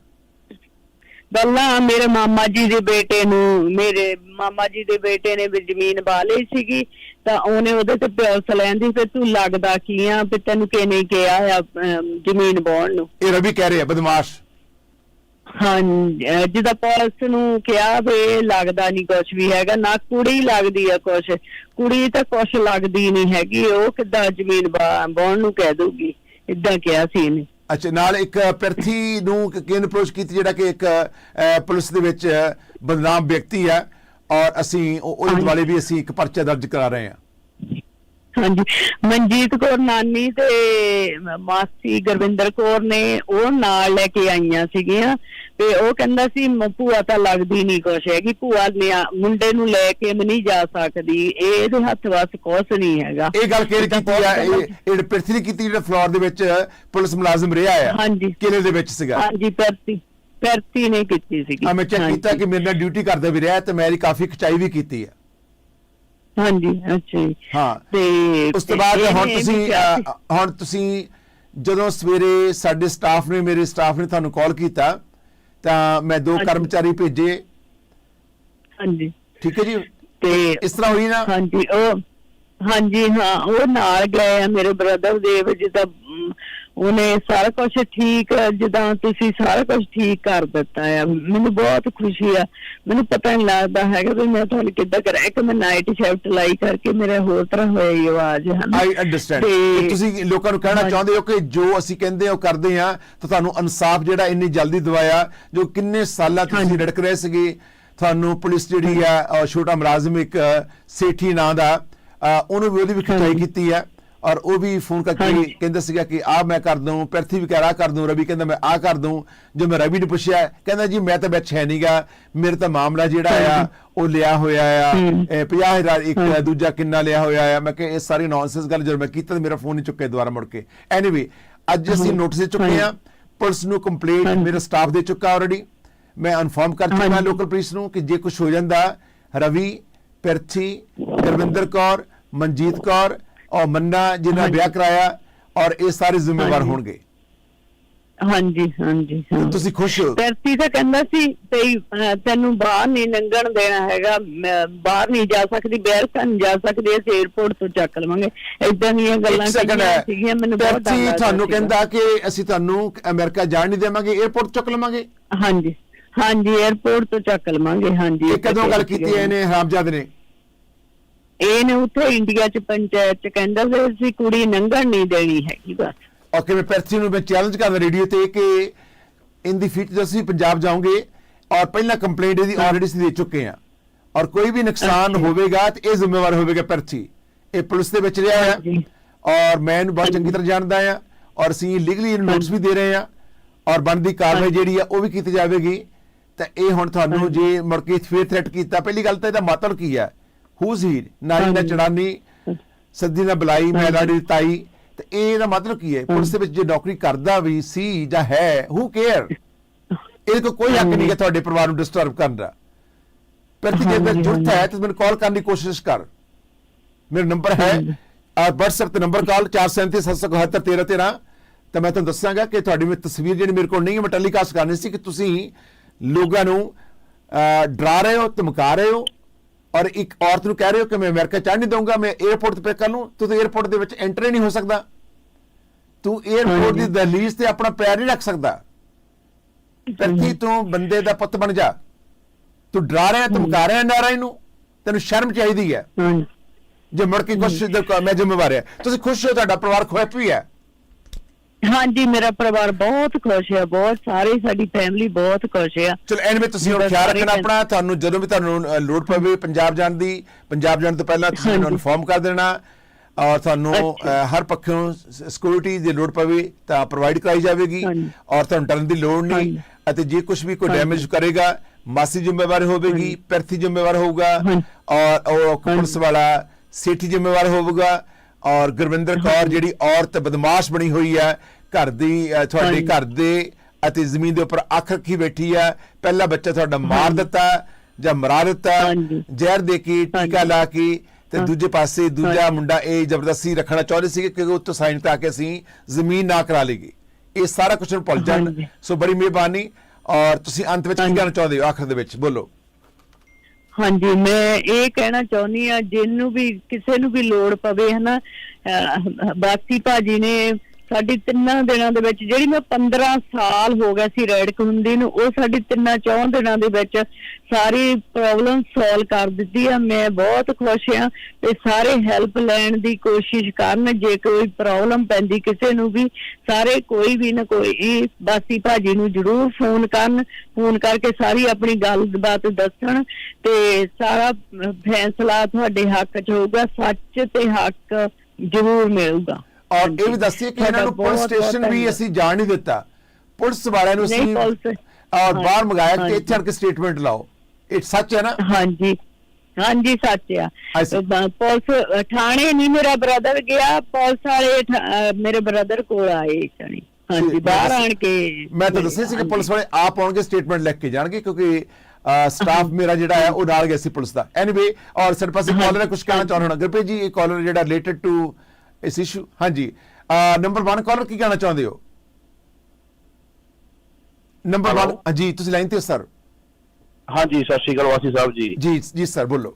ਪਹਿਲਾਂ ਮੇਰੇ ਮਾਮਾ ਜੀ ਦੇ ਬੇਟੇ ਨੂੰ ਮੇਰੇ ਮਾਮਾ ਜੀ ਦੇ ਬੇਟੇ ਨੇ ਵੀ ਜ਼ਮੀਨ ਬਾ ਲਈ ਸੀਗੀ ਤਾਂ ਉਹਨੇ ਉਹਦੇ ਤੇ ਪੁਲਿਸ ਲੈਂਦੀ ਫਿਰ ਤੂੰ ਲੱਗਦਾ ਕੀ ਆ ਵੀ ਤੈਨੂੰ ਕਿਹਨੇ ਕਿਹਾ ਆ ਜ਼ਮੀਨ ਬਾਉਣ ਨੂੰ? ਇਹ ਰਵੀ ਕਹਿ ਰਿਹਾ ਬਦਮਾਸ਼। ਹਾਂ ਅਹ ਜਿੱਦਾਂ ਪੁਲਿਸ ਨੂੰ ਕਿਹਾ ਵੀ ਲੱਗਦਾ ਨਹੀਂ ਕੁਝ ਵੀ ਹੈਗਾ ਨਾ ਕੁੜੀ ਲੱਗਦੀ ਆ ਕੁਝ ਕੁੜੀ ਤਾਂ ਕੁਝ ਲੱਗਦੀ ਨਹੀਂ ਹੈਗੀ ਉਹ ਕਿੱਦਾਂ ਜ਼ਮੀਨ ਬਾਉਣ ਨੂੰ ਕਹਿ ਦੂਗੀ ਇਦਾਂ ਕਿਹਾ ਸੀ ਇਹਨੇ। ਅੱਛਾ ਨਾਲ ਇੱਕ ਪ੍ਰਥੀ ਨੂੰ ਕ- ਕਿਹਨੇ ਅਪਰੋਚ ਕੀਤੀ ਜਿਹੜਾ ਕਿ ਇੱਕ ਪੁਲਿਸ ਦੇ ਵਿੱਚ ਬਦਨਾਮ ਵਿਅਕਤੀ ਹੈ ਔਰ ਅਸੀਂ ਉਹ- ਉਹਦੇ। ਦੁਆਲੇ ਵੀ ਅਸੀਂ ਇੱਕ ਪਰਚਾ ਦਰਜ ਕਰਾ ਰਹੇ ਹਾਂ ਹਾਂਜੀ। ਮਨਜੀਤ ਕੌਰ ਨਾਨੀ ਤੇ ਮਾਸੀ ਗੁਰਵਿੰਦਰ ਕੌਰ ਨੇ ਉਹ ਨਾਲ ਲੈ ਕੇ ਆਈਆਂ ਸੀਗੀਆਂ ਤੇ ਉਹ ਕਹਿੰਦਾ ਸੀ ਭੂਆ ਤਾਂ ਲੱਗਦੀ ਨਹੀਂ ਕੁਛ ਹੈਗੀ ਭੂਆ ਨਿਆ- ਮੁੰਡੇ ਨੂੰ ਲੈ ਕੇ ਵੀ ਨਹੀਂ ਜਾ ਸਕਦੀ ਇਹ ਇਹਦੇ ਹੱਥ ਵਸ ਕੁਛ ਨਹੀਂ ਹੈਗਾ। ਇਹ ਗੱਲ ਕਿਹੜੀ ਕੀਤੀ ਆ? ਇਹ ਇਹ ਪ੍ਰਥੀ ਨੇ ਕੀਤੀ ਜਿਹੜਾ ਫਲੋਰ ਦੇ ਵਿੱਚ ਪੁਲਿਸ ਮੁਲਾਜ਼ਮ ਰਿਹਾ ਆ? ਹਾਂਜੀ। ਕਿਲੇ ਦੇ ਵਿੱਚ ਸੀਗਾ? ਹਾਂਜੀ ਪੈਰਤੀ ਪੈਰਤੀ ਨੇ ਕੀਤੀ ਸੀਗੀ। ਆ ਮੈਂ ਚੈੱਕ ਕੀਤਾ। ਕਿ ਮੇਰੇ ਨਾਲ ਡਿਊਟੀ ਕਰਦਾ ਵੀ ਰਿਹਾ ਤੇ ਮੇਰੀ ਕਾਫੀ ਖਿਚਾਈ ਵੀ ਕੀਤੀ ਹੈ ਹਾਂਜੀ ਅੱਛਾ ਜੀ। ਹਾਂ। ਤੇ ਉਸ ਤੋਂ ਬਾਅਦ ਹੁਣ ਤੁਸੀਂ ਹੁਣ ਤੁਸੀਂ ਜਦੋਂ ਸਵੇਰੇ ਸਾਡੇ ਸਟਾਫ ਨੇ ਮੇਰੇ ਸਟਾਫ ਨੇ ਤੁਹਾਨੂੰ ਕਾਲ ਕੀਤਾ ਤਾਂ ਮੈਂ ਦੋ ਹਾਂਜੀ। ਕਰਮਚਾਰੀ ਭੇਜੇ। ਹਾਂਜੀ। ਠੀਕ ਹੈ ਜੀ? ਤੇ ਇਸ ਤਰ੍ਹਾਂ ਹੋਈ ਨਾ? ਹਾਂਜੀ ਉਹ ਹਾਂਜੀ ਹਾਂ ਉਹ ਨਾਲ ਗਏ ਆ ਮੇਰੇ ਬ੍ਰਦਰ ਦੇ ਵੀ ਜਿੱਦਾਂ ਅਮ, ਉਹਨੇ ਸਾਰਾ ਕੁਝ ਠੀਕ ਜਿੱਦਾਂ ਤੁਸੀਂ ਸਾਰਾ ਕੁਝ ਠੀਕ ਕਰ ਦਿੱਤਾ ਆ। ਮੈਨੂੰ ਬਹੁਤ ਖੁਸ਼ੀ ਆ। ਮੈਨੂੰ ਪਤਾ ਨਹੀਂ ਲੱਗਦਾ ਹੈਗਾ ਵੀ ਮੈਂ ਤੁਹਾਨੂੰ ਕਿੱਦਾਂ ਕਰਾਂ। ਇੱਕ ਮੈਂ ਨਾਈਟ ਸ਼ਿਫਟ ਲਾਈ ਕਰਕੇ ਮੇਰੇ ਹੋਰ ਤਰ੍ਹਾਂ ਹੋਇਆ ਹੀ ਆਵਾਜ਼ ਹਨ ਆਈ ਅੰਡਰਸਟੈਂਡ ਤੁਸੀਂ ਲੋਕਾਂ ਨੂੰ ਕਹਿਣਾ। ਚਾਹੁੰਦੇ ਹੋ ਕਿ ਜੋ ਅਸੀਂ ਕਹਿੰਦੇ ਹਾਂ ਉਹ ਕਰਦੇ ਹਾਂ ਤਾਂ ਤੁਹਾਨੂੰ ਇਨਸਾਫ ਜਿਹੜਾ ਇੰਨੀ ਜਲਦੀ ਦਵਾਇਆ ਜੋ ਕਿੰਨੇ ਸਾਲਾਂ ਤੋਂ ਤੁਸੀਂ। ਰੜਕ ਰਹੇ ਸੀਗੇ। ਤੁਹਾਨੂੰ ਪੁਲਿਸ ਜਿਹੜੀ ਆ ਛੋਟਾ ਮੁਲਾਜ਼ਮ ਇੱਕ ਸੇਠੀ ਨਾਂ ਦਾ ਉਹਨੂੰ ਵੀ ਉਹਦੀ ਵੀ ਖਿਚਾਈ। ਕੀਤੀ ਹੈ ਔਰ ਉਹ ਵੀ ਫੋਨ ਕਰਕੇ। ਕਹਿੰਦਾ ਸੀਗਾ ਕਿ ਆ ਮੈਂ ਕਰ ਦੂੰ ਪ੍ਰਥੀ ਵੀ ਕਹਿ ਕਰ ਦੂੰ ਰਵੀ ਕਹਿੰਦਾ ਮੈਂ ਆ ਕਰ ਦੂੰ ਜੋ ਮੈਂ ਰਵੀ ਨੂੰ ਪੁੱਛਿਆ ਕਹਿੰਦਾ ਜੀ ਮੈਂ ਤਾਂ ਵਿੱਚ ਹੈ ਨਹੀਂਗਾ ਮੇਰੇ ਤਾਂ ਮਾਮਲਾ ਜਿਹੜਾ ਆ। ਉਹ ਲਿਆ ਹੋਇਆ ਆ ਹੂੰ। ਇਹ 50000 ਇੱਕ। ਦੂਜਾ ਕਿੰਨਾ ਲਿਆ ਹੋਇਆ ਆ ਮੈਂ ਕਿਹਾ ਇਹ ਸਾਰੀ ਨੌਨਸੈਂਸ ਗੱਲ ਜਦੋਂ ਮੈਂ ਕੀਤਾ ਤਾਂ ਮੇਰਾ ਫੋਨ ਨਹੀਂ ਚੁੱਕਿਆ ਦੁਬਾਰਾ ਮੁੜ ਕੇ ਐਨੀਵੇ ਅੱਜ ਅਸੀਂ। ਨੋਟਿਸ ਦੇ ਚੁੱਕੇ ਆ। ਪੁਲਿਸ ਨੂੰ ਕੰਪਲੇਂਟ। ਮੇਰਾ ਸਟਾਫ ਦੇ ਚੁੱਕਾ ਆਲਰੇਡੀ ਮੈਂ ਇਨਫਾਰਮ ਕਰ ਚੁੱਕਾ। ਲੋਕਲ ਪੁਲਿਸ ਨੂੰ ਕਿ ਜੇ ਕੁਝ ਹੋ ਜਾਂਦਾ ਰਵੀ ਪਿਰਥੀ ਗੁਰਵਿੰਦਰ ਕੌਰ ਮਨਜੀਤ ਕੌਰ ਔਰ ਮੰਨਾ ਜਿਨ੍ਹਾਂ ਵਿਆਹ ਕਰਾਇਆ ਔਰ ਇਹ ਸਾਰੇ ਜ਼ਿੰਮੇਵਾਰ ਹੋਣਗੇ। ਹਾਂਜੀ ਹਾਂਜੀ ਤੁਸੀਂ ਖੁਸ਼ ਹੋ? ਧਰਤੀ ਤਾਂ ਕਹਿੰਦਾ ਸੀ ਤਈ ਤੈਨੂੰ ਬਾਹਰ ਨਹੀਂ ਲੰਘਣ ਦੇਣਾ ਹੈਗਾ ਬਾਹਰ ਨਹੀਂ ਜਾ ਸਕਦੀ ਬੈਰ ਨਹੀਂ ਜਾ ਸਕਦੀ ਇਸ 에어ਪੋਰਟ ਤੋਂ ਚੱਕ ਲਵਾਂਗੇ। ਇਦਾਂ ਦੀਆਂ ਗੱਲਾਂ ਸੀਗੀਆਂ ਮੈਨੂੰ ਬਹੁਤ ਧਰਤੀ ਤੁਹਾਨੂੰ ਕਹਿੰਦਾ ਕਿ ਅਸੀਂ ਤੁਹਾਨੂੰ ਅਮਰੀਕਾ ਜਾਣ ਨਹੀਂ ਦੇਵਾਂਗੇ 에어ਪੋਰਟ ਚੱਕ ਲਵਾਂਗੇ? ਹਾਂਜੀ ਹਾਂਜੀ 에어ਪੋਰਟ ਤੋਂ ਚੱਕ ਲਵਾਂਗੇ ਹਾਂਜੀ। ਇਹ ਕਦੋਂ ਗੱਲ ਕੀਤੀ ਇਹਨੇ ਹਰਾਮਜ਼ਾਦੇ ਨੇ? ਇਹਨੇ ਉੱਥੇ ਇੰਡੀਆ ਚ ਪੰਚਾਇਤ ਚ ਕਹਿੰਦਾ ਸੀ ਅਸੀਂ ਕੁੜੀ ਲੰਘਣ ਨਹੀਂ ਦੇਣੀ ਹੈਗੀ ਬਸ ਔਰ ਕਿ ਮੈਂ ਪੈਰਥੀ ਨੂੰ ਮੈਂ ਚੈਲੰਜ ਕਰਦਾ ਰੇਡੀਓ ਤੇ ਕਿ ਇਨ ਦੀ ਫਿਊਚਰ ਅਸੀਂ ਪੰਜਾਬ ਜਾਓਗੇ ਔਰ ਪਹਿਲਾਂ ਕੰਪਲੇਂਟ ਇਹਦੀ ਆਲਰੇਡੀ ਅਸੀਂ ਦੇ ਚੁੱਕੇ ਹਾਂ ਔਰ ਕੋਈ ਵੀ ਨੁਕਸਾਨ। ਹੋਵੇਗਾ ਤੇ ਇਹ ਜ਼ਿੰਮੇਵਾਰ ਹੋਵੇਗਾ ਪੈਰਥੀ ਇਹ ਪੁਲਿਸ ਦੇ ਵਿੱਚ ਰਿਹਾ ਹੈ। ਔਰ ਮੈਂ ਇਹਨੂੰ ਬਹੁਤ ਚੰਗੀ ਤਰ੍ਹਾਂ ਜਾਣਦਾ ਹਾਂ ਔਰ ਅਸੀਂ ਲੀਗਲੀ ਨੋਟਿਸ ਵੀ ਦੇ ਰਹੇ ਹਾਂ ਔਰ ਬਣਦੀ ਕਾਰਵਾਈ। ਜਿਹੜੀ ਆ ਉਹ ਵੀ ਕੀਤੀ ਜਾਵੇਗੀ ਤਾਂ ਇਹ ਹੁਣ ਤੁਹਾਨੂੰ। ਜੇ ਮੁੜ ਕੇ ਫੇਰ ਥ੍ਰੈਟ ਕੀਤਾ ਪਹਿਲੀ ਗੱਲ ਤਾਂ ਇਹਦਾ ਮਤਲਬ ਕੀ ਹੈ ਹੂਜ਼ ਹੀ ਨਾਰੀ ਨਾ। ਚੜਾਨੀ ਸੱਦੀ ਨਾ ਬੁਲਾਈ ਮੈਂ। ਲਾੜੀ ਦੀ ਤਾਈ। ਤੇ ਇਹਦਾ ਮਤਲਬ ਕੀ ਹੈ? ਪੁਲਿਸ ਦੇ ਵਿੱਚ ਜੇ ਨੌਕਰੀ ਕਰਦਾ ਵੀ ਸੀ ਜਾਂ ਹੈ ਹੂ ਕੇਅਰ ਇਹਦੇ ਕੋਲ ਕੋਈ ਹੱਕ। ਨਹੀਂ ਹੈ ਤੁਹਾਡੇ ਪਰਿਵਾਰ ਨੂੰ ਡਿਸਟਰਬ ਕਰਨ ਦਾ। ਪਰ ਜੇ ਹਾਂਜੀ, ਜ਼ਰੂਰਤ ਹੈ। ਤਾਂ ਮੈਨੂੰ ਕਾਲ ਕਰਨ ਦੀ ਕੋਸ਼ਿਸ਼ ਕਰ। ਮੇਰਾ ਨੰਬਰ ਹੈ। WhatsApp ਤੇ ਨੰਬਰ ਕਾਲ 4377711313 ਤਾਂ ਮੈਂ ਤੁਹਾਨੂੰ ਦੱਸਾਂਗਾ ਕਿ ਤੁਹਾਡੀ ਮੇਰੀ ਤਸਵੀਰ ਜਿਹੜੀ ਮੇਰੇ ਕੋਲ ਨਹੀਂ ਹੈ ਮੈਂ ਟੈਲੀਕਾਸਟ ਕਰਨੀ ਸੀ ਕਿ ਤੁਸੀਂ ਲੋਕਾਂ ਨੂੰ ਡਰਾ ਰਹੇ ਹੋ ਧਮਕਾ ਰਹੇ ਹੋ। ਔਰ ਇੱਕ ਔਰਤ ਨੂੰ ਕਹਿ ਰਹੇ ਹੋ ਕਿ ਮੈਂ ਅਮਰੀਕਾ ਚੜ੍ਹ ਨਹੀਂ ਦਊਂਗਾ ਮੈਂ 에어ਪੋਰਟ ਤੇ ਕਰ ਲੂੰ ਤੂੰ ਤਾਂ 에어ਪੋਰਟ ਦੇ ਵਿੱਚ ਐਂਟਰ ਨਹੀਂ ਹੋ ਸਕਦਾ। ਤੂੰ 에어ਪੋਰਟ ਦੀ ਦਹਲੀਜ਼ ਤੇ ਆਪਣਾ ਪੈਰ ਨਹੀਂ ਰੱਖ ਸਕਦਾ। ਧਰਤੀ ਤੂੰ ਬੰਦੇ ਦਾ ਪੁੱਤ ਬਣ ਜਾ? ਤੂੰ ਡਰਾ ਰਿਹਾ ਧਮਕਾ ਰਿਹਾ ਨਾਰਾਇਣ ਨੂੰ ਤੈਨੂੰ ਸ਼ਰਮ ਚਾਹੀਦੀ ਹੈ। ਜੇ ਮੁੜ ਕੇ ਕੁਛ ਮੈਂ ਜ਼ਿੰਮੇਵਾਰ ਹੈ। ਤੁਸੀਂ ਖੁਸ਼ ਹੋ ਤੁਹਾਡਾ ਪਰਿਵਾਰ ਖੁਸ਼ ਵੀ ਹੈ। ਹਾਂਜੀ ਮੇਰਾ ਪਰਿਵਾਰ ਬਹੁਤ ਖੁਸ਼ ਹੈ ਬਹੁਤ ਸਾਰੇ ਸਾਡੀ ਫੈਮਿਲੀ ਬਹੁਤ ਖੁਸ਼ ਹੈ ਚਲੋ ਐਨ ਵਿੱਚ ਤੁਸੀਂ ਹੁਣ ਖਿਆਲ ਰੱਖਣਾ ਆਪਣਾ ਤੁਹਾਨੂੰ ਜਦੋਂ ਵੀ ਤੁਹਾਨੂੰ ਲੋੜ ਪਵੇ ਪੰਜਾਬ ਜਾਣ ਦੀ ਪੰਜਾਬ ਜਾਣ ਤੋਂ ਪਹਿਲਾਂ ਤੁਸੀਂ ਮੈਨੂੰ ਹਾਂਜੀ। ਇਨਫੋਰਮ ਕਰ ਦੇਣਾ ਔਰ ਤੁਹਾਨੂੰ ਹਰ ਪੱਖੋਂ ਸਿਕਿਉਰਿਟੀ ਦੀ ਲੋੜ ਪਵੇ ਤਾਂ ਪ੍ਰੋਵਾਈਡ ਕਰਾਈ ਜਾਵੇਗੀ। ਔਰ ਤੁਹਾਨੂੰ ਡਰਨ ਦੀ ਲੋੜ ਨਹੀਂ। ਅਤੇ ਜੇ ਕੁਝ ਵੀ ਕੋਈ ਡੈਮੇਜ ਕਰੇਗਾ ਮਾਸੀ ਜ਼ਿੰਮੇਵਾਰ ਹੋਵੇਗੀ ਪ੍ਰਥੀ ਜ਼ਿੰਮੇਵਾਰ ਹੋਊਗਾ। ਔਰ ਉਹ ਪੁਲਿਸ ਵਾਲਾ ਸੇਠੀ ਜ਼ਿੰਮੇਵਾਰ ਹੋਵੇਗਾ ਔਰ ਗੁਰਵਿੰਦਰ ਕੌਰ ਜਿਹੜੀ ਔਰਤ ਬਦਮਾਸ਼ ਬਣੀ ਹੋਈ ਹੈ ਘਰ ਦੀ ਤੁਹਾਡੇ। ਘਰ ਦੇ ਅਤੇ ਜ਼ਮੀਨ ਦੇ ਉੱਪਰ ਅੱਖ ਰੱਖੀ ਬੈਠੀ ਹੈ ਪਹਿਲਾ ਬੱਚਾ ਤੁਹਾਡਾ ਮਾਰ ਦਿੱਤਾ ਜਾਂ ਮਰਾ ਦਿੱਤਾ। ਜ਼ਹਿਰ ਦੇ ਕੇ ਟੀਕਾ। ਲਾ ਕੇ ਤੇ। ਦੂਜੇ ਪਾਸੇ ਦੂਜਾ। ਮੁੰਡਾ ਇਹ ਜ਼ਬਰਦਸਤੀ ਰੱਖਣਾ ਚਾਹੁੰਦੇ ਸੀ ਕਿ ਉਹ ਤੋਂ ਸਾਈਨ ਤਾਂ ਕਿ ਅਸੀਂ ਜ਼ਮੀਨ ਨਾ ਕਰਾ ਲਈਏ ਇਹ ਸਾਰਾ ਕੁਝ ਨੂੰ ਭੁੱਲ ਜਾਣ। ਸੋ ਬੜੀ ਮਿਹਰਬਾਨੀ ਔਰ ਤੁਸੀਂ ਅੰਤ ਵਿੱਚ ਕੀ। ਕਹਿਣਾ ਚਾਹੁੰਦੇ ਹੋ ਆਖਰ ਦੇ ਵਿੱਚ ਬੋਲੋ ਹਾਂਜੀ ਮੈਂ ਇਹ ਕਹਿਣਾ ਚਾਹੁੰਦੀ ਆ ਜਿਹਨੂੰ ਵੀ ਕਿਸੇ ਨੂੰ ਵੀ ਲੋੜ ਪਵੇ ਹਨਾ ਅਹ, ਬਾਸੀ ਭਾਜੀ ਨੇ ਸਾਡੀ ਤਿੰਨਾਂ ਦਿਨਾਂ ਦੇ ਵਿੱਚ ਜਿਹੜੀ ਮੈਂ 15 ਸਾਲ ਹੋ ਗਿਆ ਸੀ ਰੈਡ ਹੁੰਦੀ ਨੂੰ, ਉਹ ਸਾਡੀ ਤਿੰਨਾਂ ਚੌਂ ਦਿਨਾਂ ਦੇ ਵਿੱਚ ਸਾਰੀ ਪ੍ਰੋਬਲਮ ਸੋਲਵ ਕਰ ਦਿੱਤੀ ਆ। ਮੈਂ ਬਹੁਤ ਖੁਸ਼ ਆ ਤੇ ਸਾਰੇ ਹੈਲਪ ਲੈਣ ਦੀ ਕੋਸ਼ਿਸ਼ ਕਰਨ, ਜੇ ਕੋਈ ਪ੍ਰੋਬਲਮ ਪੈਂਦੀ ਕਿਸੇ ਨੂੰ ਵੀ, ਸਾਰੇ ਕੋਈ ਵੀ ਨਾ ਕੋਈ ਬਾਸੀ ਭਾਜੀ ਨੂੰ ਜ਼ਰੂਰ ਫੋਨ ਕਰਨ ਫੋਨ ਕਰਕੇ ਸਾਰੀ ਆਪਣੀ ਗੱਲਬਾਤ ਦੱਸਣ ਤੇ ਸਾਰਾ ਫੈਸਲਾ ਤੁਹਾਡੇ ਹੱਕ 'ਚ ਹੋਊਗਾ, ਸੱਚ ਤੇ ਹੱਕ ਜ਼ਰੂਰ ਮਿਲੂਗਾ। ਔਰ ਇਹ ਵੀ ਦੱਸਿਏ ਕਿ ਇਹਨਾਂ ਨੂੰ ਪੁਲਿਸ ਸਟੇਸ਼ਨ ਵੀ ਅਸੀਂ ਜਾਣ ਨਹੀਂ ਦਿੱਤਾ। ਪੁਲਿਸ ਵਾਲਿਆਂ ਨੂੰ ਅਸੀਂ ਔਰ ਬਾਹਰ ਮੰਗਾਇਆ ਕਿ। ਇੱਥੇ ਆਣ ਕੇ ਸਟੇਟਮੈਂਟ ਲਾਓ। ਇਹ ਸੱਚ ਹੈ ਨਾ? ਹਾਂਜੀ। ਹਾਂਜੀ ਸੱਚ ਆ। ਪੁਲਿਸ ਥਾਣੇ ਨਹੀਂ ਮੇਰਾ ਬ੍ਰਦਰ ਗਿਆ। ਪੁਲਿਸ ਵਾਲੇ ਮੇਰੇ ਬ੍ਰਦਰ ਕੋਲ ਆਏ ਚਣੀ ਹਾਂਜੀ ਬਾਹਰ ਆਣ ਕੇ ਮੈਂ ਤਾਂ ਦੱਸਿਆ ਸੀ ਕਿ ਪੁਲਿਸ ਵਾਲੇ ਆਪ ਆਉਣਗੇ ਸਟੇਟਮੈਂਟ ਲਿਖ ਕੇ ਜਾਣਗੇ ਕਿਉਂਕਿ ਸਟਾਫ ਮੇਰਾ ਜਿਹੜਾ ਹੈ ਉਹ ਨਾਲ ਗਿਆ ਸੀ ਪੁਲਿਸ ਦਾ। ਐਨੀਵੇ ਔਰ ਸਾਡੇ ਪਾਸੇ ਕਾਲਰ ਕੁਝ ਕਹਿਣਾ ਚਾਹੁੰਦਾ ਹੋਣਾ। ਗੁਰਪ੍ਰੀਤ ਜੀ ਇਹ ਕਾਲਰ ਜਿਹੜਾ ਰਿਲੇਟਡ ਟੂ ਇਸ ਇਸ਼ੂ ਹਾਂਜੀ. ਨੰਬਰ 1 ਕਾਲਰ ਕੀ ਕਹਿਣਾ ਚਾਹੁੰਦੇ ਹੋ? Number 1 Hello? ਹਾਂਜੀ ਤੁਸੀਂ ਲਾਈਨ ਤੇ ਸਰ ਹਾਂਜੀ ਸਤਿ ਸ਼੍ਰੀ ਅਕਾਲ ਵਾਸੀ ਸਾਹਿਬ ਜੀ। ਜੀ ਜੀ ਸਰ ਬੋਲੋ।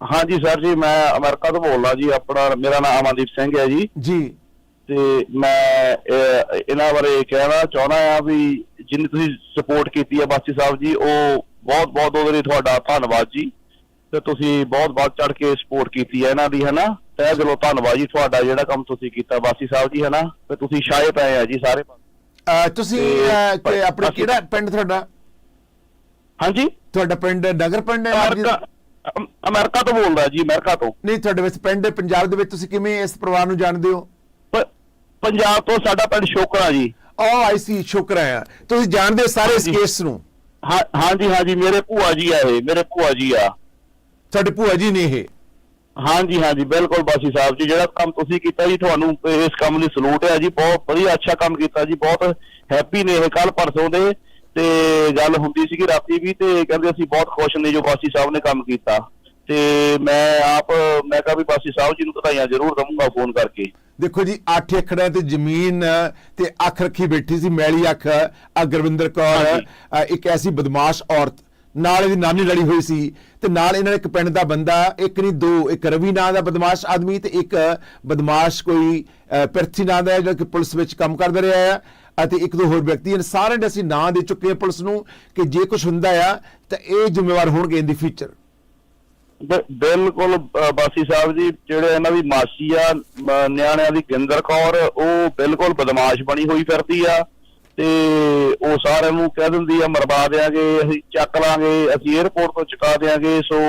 ਹਾਂਜੀ ਸਰ ਜੀ ਮੈਂ ਅਮਰੀਕਾ ਤੋਂ ਬੋਲਦਾ ਜੀ ਆਪਣਾ ਮੇਰਾ ਨਾਮ ਅਮਨਦੀਪ ਸਿੰਘ ਹੈ ਜੀ। ਜੀ। ਤੇ ਮੈਂ ਇਹਨਾਂ ਬਾਰੇ ਕਹਿਣਾ ਚਾਹੁੰਦਾ ਆ ਵੀ ਜਿੰਨੀ ਤੁਸੀਂ ਸਪੋਰਟ ਕੀਤੀ ਹੈ ਬਾਸੀ ਸਾਹਿਬ ਜੀ ਉਹ ਬਹੁਤ ਬਹੁਤ ਉਹਦੇ ਲਈ ਤੁਹਾਡਾ ਧੰਨਵਾਦ ਜੀ। ਤੇ ਤੁਸੀਂ ਬਹੁਤ ਵੱਧ ਚੜ ਕੇ ਸਪੋਰਟ ਕੀਤੀ ਹੈ ਇਹਨਾਂ ਦੀ ਹਨਾ ਤਹਿ ਦਿਲੋਂ ਧੰਨਵਾਦ ਜੀ ਤੁਹਾਡਾ ਜਿਹੜਾ ਕੰਮ ਤੁਸੀਂ ਕੀਤਾ ਬਾਸੀ ਸਾਹਿਬ ਜੀ ਹਨਾ ਤੇ ਤੁਸੀਂ ਛਾਏ ਪਏ ਆ ਜੀ ਸਾਰੇ ਤੁਸੀਂ ਤੇ ਆਪਣਾ ਕਿਹੜਾ ਪਿੰਡ ਤੁਹਾਡਾ? ਹਾਂਜੀ? ਤੁਹਾਡਾ ਪਿੰਡ ਨਗਰ ਪਿੰਡ ਹੈ ਅਮਰੀਕਾ ਅਮ- ਅਮਰੀਕਾ ਤੋਂ ਬੋਲਦਾ ਜੀ ਅਮਰੀਕਾ ਤੋਂ। ਨਹੀਂ ਤੁਹਾਡੇ ਵਿੱਚ ਪਿੰਡ ਪੰਜਾਬ ਦੇ ਵਿੱਚ ਤੁਸੀਂ ਕਿਵੇਂ ਇਸ ਪਰਿਵਾਰ ਨੂੰ ਜਾਣਦੇ ਹੋ? ਪੰਜਾਬ ਤੋਂ ਸਾਡਾ ਪਿੰਡ ਸ਼ੋਕਰਾ ਜੀ। ਓ ਆਈ ਸੀ ਸ਼ੁਕਰ ਹੈ ਤੁਸੀਂ ਜਾਣਦੇ ਸਾਰੇ ਇਸ। ਕੇਸ ਨੂੰ? ਹਾਂ ਹਾਂਜੀ ਹਾਂਜੀ ਮੇਰੇ ਭੂਆ ਜੀ ਆ ਇਹ ਮੇਰੇ ਭੂਆ ਜੀ ਆ। ਤੁਹਾਡੇ ਭੂਆ ਜੀ ਨੇ ਇਹ। ਹਾਂਜੀ ਹਾਂਜੀ ਬਿਲਕੁਲ ਬਾਸੀ ਸਾਹਿਬ ਜੀ ਜਿਹੜਾ ਕੰਮ ਤੁਸੀਂ ਕੀਤਾ ਜੀ ਤੁਹਾਨੂੰ ਇਸ ਕੰਮ ਲਈ ਸਲੂਟ ਹੈ ਜੀ ਬਹੁਤ ਵਧੀਆ ਅੱਛਾ ਕੰਮ ਕੀਤਾ ਜੀ ਬਹੁਤ ਹੈਪੀ ਨੇ ਇਹ ਕੱਲ ਪਰਸੋਂ ਦੇ। ਤੇ ਗੱਲ ਹੁੰਦੀ ਸੀਗੀ ਰਾਤੀ ਵੀ ਤੇ ਕਹਿੰਦੇ ਅਸੀਂ ਬਹੁਤ ਖੁਸ਼ ਨੇ ਜੋ ਬਾਸੀ ਸਾਹਿਬ ਨੇ ਕੰਮ ਕੀਤਾ। ਤੇ ਮੈਂ ਆਪ ਮੈਂ ਕਿਹਾ ਵੀ ਬਾਸੀ ਸਾਹਿਬ ਜੀ ਨੂੰ ਵਧਾਈਆਂ ਜ਼ਰੂਰ ਦਵਾਂਗਾ ਫੋਨ ਕਰਕੇ। ਦੇਖੋ ਜੀ 8 ਏਕੜਾਂ ਤੇ ਜ਼ਮੀਨ ਤੇ ਅੱਖ ਰੱਖੀ ਬੈਠੀ ਸੀ ਮੈਲੀ ਅੱਖ ਆ ਗੁਰਵਿੰਦਰ ਕੌਰ ਇੱਕ ਐਸੀ ਬਦਮਾਸ਼ ਔਰਤ ਨਾਲ ਇਹਦੀ ਨਾਨੀ ਲੜੀ ਹੋਈ ਸੀ ਤੇ ਨਾਲ ਇਹਨਾਂ ਨੇ ਇੱਕ ਪਿੰਡ ਦਾ ਬੰਦਾ ਇੱਕ ਨਹੀਂ ਦੋ ਇੱਕ ਰਵੀ ਨਾਂ ਦਾ ਬਦਮਾਸ਼ ਆਦਮੀ ਤੇ ਇੱਕ ਬਦਮਾਸ਼ ਕੋਈ ਅ, ਪਿਰਥੀ ਨਾਂ ਦਾ ਜਿਹੜਾ ਕਿ ਪੁਲਿਸ ਵਿੱਚ ਕੰਮ ਕਰਦਾ ਰਿਹਾ ਹੈ ਅਤੇ ਇੱਕ ਦੋ ਹੋਰ ਵਿਅਕਤੀ ਹਨ। ਸਾਰਿਆਂ ਦੇ ਅਸੀਂ ਨਾਂ ਦੇ ਚੁੱਕੇ ਹਾਂ ਪੁਲਿਸ ਨੂੰ ਕਿ ਜੇ ਕੁਝ ਹੁੰਦਾ ਆ ਤਾਂ ਇਹ ਜ਼ਿੰਮੇਵਾਰ ਹੋਣਗੇ ਇਨ ਦੀ ਫਿਊਚਰ ਬਿਲਕੁਲ ਬਾਸੀ ਸਾਹਿਬ ਜੀ ਜਿਹੜੇ ਇਹਨਾਂ ਦੀ ਮਾਸੀ ਆ ਨਿਆਣਿਆਂ ਦੀ ਗਿੰਦਰ ਕੌਰ ਉਹ ਬਿਲਕੁਲ ਬਦਮਾਸ਼ ਬਣੀ ਹੋਈ ਫਿਰਦੀ ਆ। ਤੇ ਉਹ ਸਾਰਿਆਂ ਨੂੰ ਕਹਿ ਦਿੰਦੀ ਆ ਮਰਵਾ ਦਿਆਂਗੇ ਅਸੀਂ ਚੱਕ ਲਾਂਗੇ ਅਸੀਂ 에어ਪੋਰਟ ਤੋਂ ਚੁਕਾ ਦਿਆਂਗੇ ਸੋ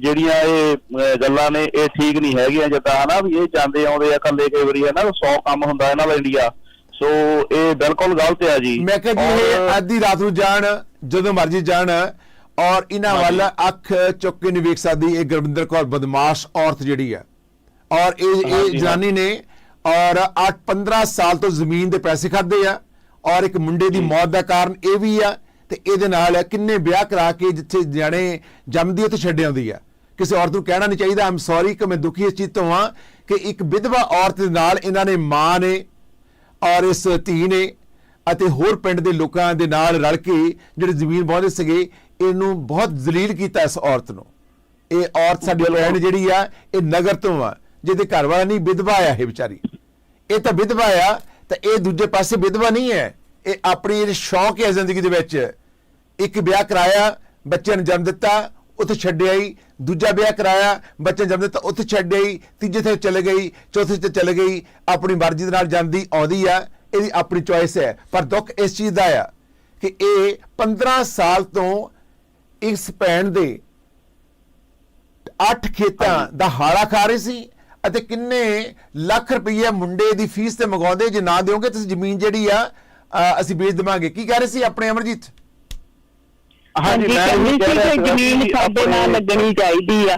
ਜਿਹੜੀਆਂ ਇਹ ਗੱਲਾਂ ਨੇ ਇਹ ਠੀਕ ਨਹੀਂ ਹੈਗੀਆਂ ਜਿੱਦਾਂ ਹਨਾ ਵੀ ਇਹ ਜਾਂਦੇ ਆਉਂਦੇ ਆ ਇਕੱਲੇ ਕਈ ਵਾਰੀ ਹਨਾ 100 ਕੰਮ ਹੁੰਦਾ ਇਹਨਾਂ ਦਾ ਇੰਡੀਆ ਸੋ ਇਹ ਬਿਲਕੁਲ ਗਲਤ ਆ ਜੀ। ਮੈਂ ਕਿਹਾ ਜੀ ਇਹ ਅੱਧੀ ਰਾਤ ਨੂੰ ਜਾਣ ਜਦੋਂ ਮਰਜ਼ੀ ਜਾਣ। ਔਰ ਇਹਨਾਂ। ਵੱਲ ਅੱਖ ਚੁੱਕ ਕੇ ਨਹੀਂ ਵੇਖ ਸਕਦੀ ਇਹ ਗੁਰਵਿੰਦਰ ਕੌਰ ਬਦਮਾਸ਼ ਔਰਤ ਜਿਹੜੀ ਹੈ ਔਰ ਇਹ ਇਹ ਜਨਾਨੀ ਨੇ ਔਰ 8 15 ਸਾਲ ਤੋਂ ਜ਼ਮੀਨ ਦੇ ਪੈਸੇ ਖਾਦੇ ਆ। ਔਰ ਇੱਕ ਮੁੰਡੇ ਦੀ ਮੌਤ ਦਾ ਕਾਰਨ ਇਹ ਵੀ ਆ ਤੇ ਇਹਦੇ ਨਾਲ ਕਿੰਨੇ ਵਿਆਹ ਕਰਾ ਕੇ ਜਿੱਥੇ ਜਾਣੇ ਜੰਮਦੀ ਉੱਥੇ ਛੱਡ ਆਉਂਦੀ ਆ। ਕਿਸੇ ਔਰਤ ਨੂੰ ਕਹਿਣਾ ਨਹੀਂ ਚਾਹੀਦਾ ਆਮ ਸੌਰੀ ਕਿ ਮੈਂ ਦੁਖੀ ਇਸ ਚੀਜ਼ ਤੋਂ ਹਾਂ ਕਿ ਇੱਕ ਵਿਧਵਾ ਔਰਤ ਦੇ ਨਾਲ ਇਹਨਾਂ ਨੇ ਮਾਂ ਨੇ ਔਰ ਇਸ ਧੀ ਨੇ ਅਤੇ ਹੋਰ ਪਿੰਡ ਦੇ ਲੋਕਾਂ ਦੇ ਨਾਲ ਰਲ ਕੇ ਜਿਹੜੇ ਜ਼ਮੀਨ ਵਾਹੁੰਦੇ ਸੀਗੇ ਇਹਨੂੰ ਬਹੁਤ ਜ਼ਲੀਲ ਕੀਤਾ ਇਸ ਔਰਤ ਨੂੰ। ਇਹ ਔਰਤ ਸਾਡੀ ਭੈਣ ਜਿਹੜੀ ਆ ਇਹ ਨਗਰ ਤੋਂ ਆ ਜਿਹਦੇ ਘਰ ਵਾਲਾ ਨਹੀਂ ਵਿਧਵਾ ਆ ਇਹ ਵਿਚਾਰੀ। ਇਹ ਤਾਂ ਵਿਧਵਾ ਆ ਤਾਂ ਇਹ ਦੂਜੇ ਪਾਸੇ ਵਿਧਵਾ ਨਹੀਂ ਹੈ। ਇਹ ਆਪਣੀ ਇਹ ਸ਼ੌਕ ਹੈ ਜ਼ਿੰਦਗੀ ਦੇ ਵਿੱਚ ਇੱਕ ਵਿਆਹ ਕਰਾਇਆ ਬੱਚੇ ਨੂੰ ਜਨਮ ਦਿੱਤਾ ਉੱਥੇ ਛੱਡ ਆਈ ਦੂਜਾ ਵਿਆਹ ਕਰਾਇਆ ਬੱਚੇ ਜਨਮ ਦਿੱਤਾ ਉੱਥੇ ਛੱਡ ਆਈ ਤੀਜੇ ਤੇ ਚਲੇ ਗਈ ਚੌਥੇ ਤੇ ਚਲੇ ਗਈ ਆਪਣੀ ਮਰਜ਼ੀ ਦੇ ਨਾਲ ਜਾਂਦੀ ਆਉਂਦੀ ਆ ਇਹਦੀ ਆਪਣੀ ਚੋਇਸ ਹੈ। ਪਰ ਦੁੱਖ ਇਸ ਚੀਜ਼ ਦਾ ਆ ਕਿ ਇਹ 15 ਸਾਲ ਤੋਂ ਇਸ ਭੈਣ ਦੇ ਅੱਠ ਖੇਤਾਂ ਦਾ ਹਾਲਾ ਖਾ ਰਹੇ ਸੀ ਅਤੇ ਕਿੰਨੇ ਲੱਖ ਰੁਪਏ ਮੁੰਡੇ ਦੀ ਫੀਸ ਤੇ ਮੰਗਾਉਂਦੇ ਜੇ ਨਾ ਦਿਓਗੇ ਤੁਸੀਂ ਜ਼ਮੀਨ ਜਿਹੜੀ ਆ ਅਸੀਂ ਵੇਚ ਦੇਵਾਂਗੇ। ਕੀ ਕਹਿ ਰਹੇ ਸੀ ਆਪਣੇ ਅਮਰਜੀਤ? ਹਾਂਜੀ ਮੈਂ ਕਹਿੰਦੀ ਕਿ ਜ਼ਮੀਨ ਸਾਡੇ ਨਾਲ ਲੱਗਣੀ ਚਾਹੀਦੀ ਆ।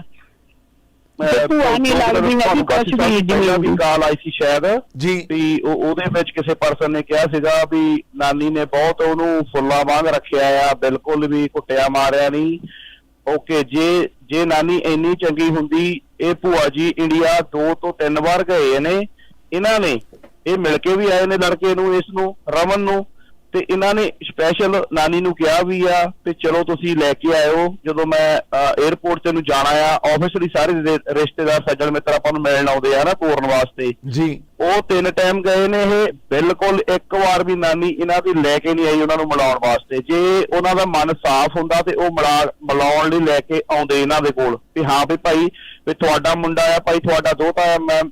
ਕਾਲ ਆਈ ਸੀ ਸ਼ਾਇਦ ਜੀ। ਵੀ ਉਹ ਉਹਦੇ ਵਿੱਚ ਕਿਸੇ ਪਰਸਨ ਨੇ ਕਿਹਾ ਸੀਗਾ ਵੀ ਨਾਨੀ ਨੇ ਬਹੁਤ ਉਹਨੂੰ ਫੁੱਲਾਂ ਵਾਂਗ ਰੱਖਿਆ ਆ ਬਿਲਕੁਲ ਵੀ ਕੁੱਟਿਆ ਮਾਰਿਆ ਨਹੀਂ। ਓਕੇ ਜੇ ਜੇ ਨਾਨੀ ਇੰਨੀ ਚੰਗੀ ਹੁੰਦੀ ਇਹ ਭੂਆ ਜੀ ਇੰਡੀਆ ਦੋ ਤੋਂ ਤਿੰਨ ਵਾਰ ਗਏ ਨੇ। ਇਹਨਾਂ ਨੇ ਇਹ ਮਿਲ ਕੇ ਵੀ ਆਏ ਨੇ ਲੜਕੇ ਨੂੰ ਇਸ ਨੂੰ ਰਮਨ ਨੂੰ ਤੇ ਇਹਨਾਂ ਨੇ ਸਪੈਸ਼ਲ ਨਾਨੀ ਨੂੰ ਕਿਹਾ ਵੀ ਆ ਤੇ ਚਲੋ ਤੁਸੀਂ ਲੈ ਕੇ ਆਇਓ। ਜਦੋਂ ਮੈਂ 에어ਪੋਰਟ ਤੇ ਨੂੰ ਜਾਣਾ ਆ ਆਬਵੀਅਸਲੀ ਸਾਰੇ ਰਿਸ਼ਤੇਦਾਰ ਸੱਜਣ ਮਿੱਤਰ ਆਪਾਂ ਨੂੰ ਮਿਲਣ ਆਉਂਦੇ ਆ ਨਾ ਤੋਰਨ ਵਾਸਤੇ। ਜੀ। ਉਹ ਤਿੰਨ ਟਾਈਮ ਗਏ ਨੇ ਇਹ। ਬਿਲਕੁਲ ਇੱਕ ਵਾਰ ਵੀ ਨਾਨੀ ਇਹਨਾਂ ਦੀ ਲੈ ਕੇ ਨਹੀਂ ਆਈ ਉਹਨਾਂ ਨੂੰ ਮਿਲਾਉਣ ਵਾਸਤੇ। ਜੇ ਉਹਨਾਂ ਦਾ ਮਨ ਸਾਫ਼ ਹੁੰਦਾ ਤੇ ਉਹ ਮਿਲਾ ਮਿਲਾਉਣ ਲਈ ਲੈ ਕੇ ਆਉਂਦੇ ਇਹਨਾਂ ਦੇ ਕੋਲ। ਵੀ ਹਾਂ ਵੀ ਭਾਈ ਵੀ ਤੁਹਾਡਾ ਮੁੰਡਾ ਆ, ਭਾਈ ਤੁਹਾਡਾ ਦੋਤਾ ਆ, ਮੈਂ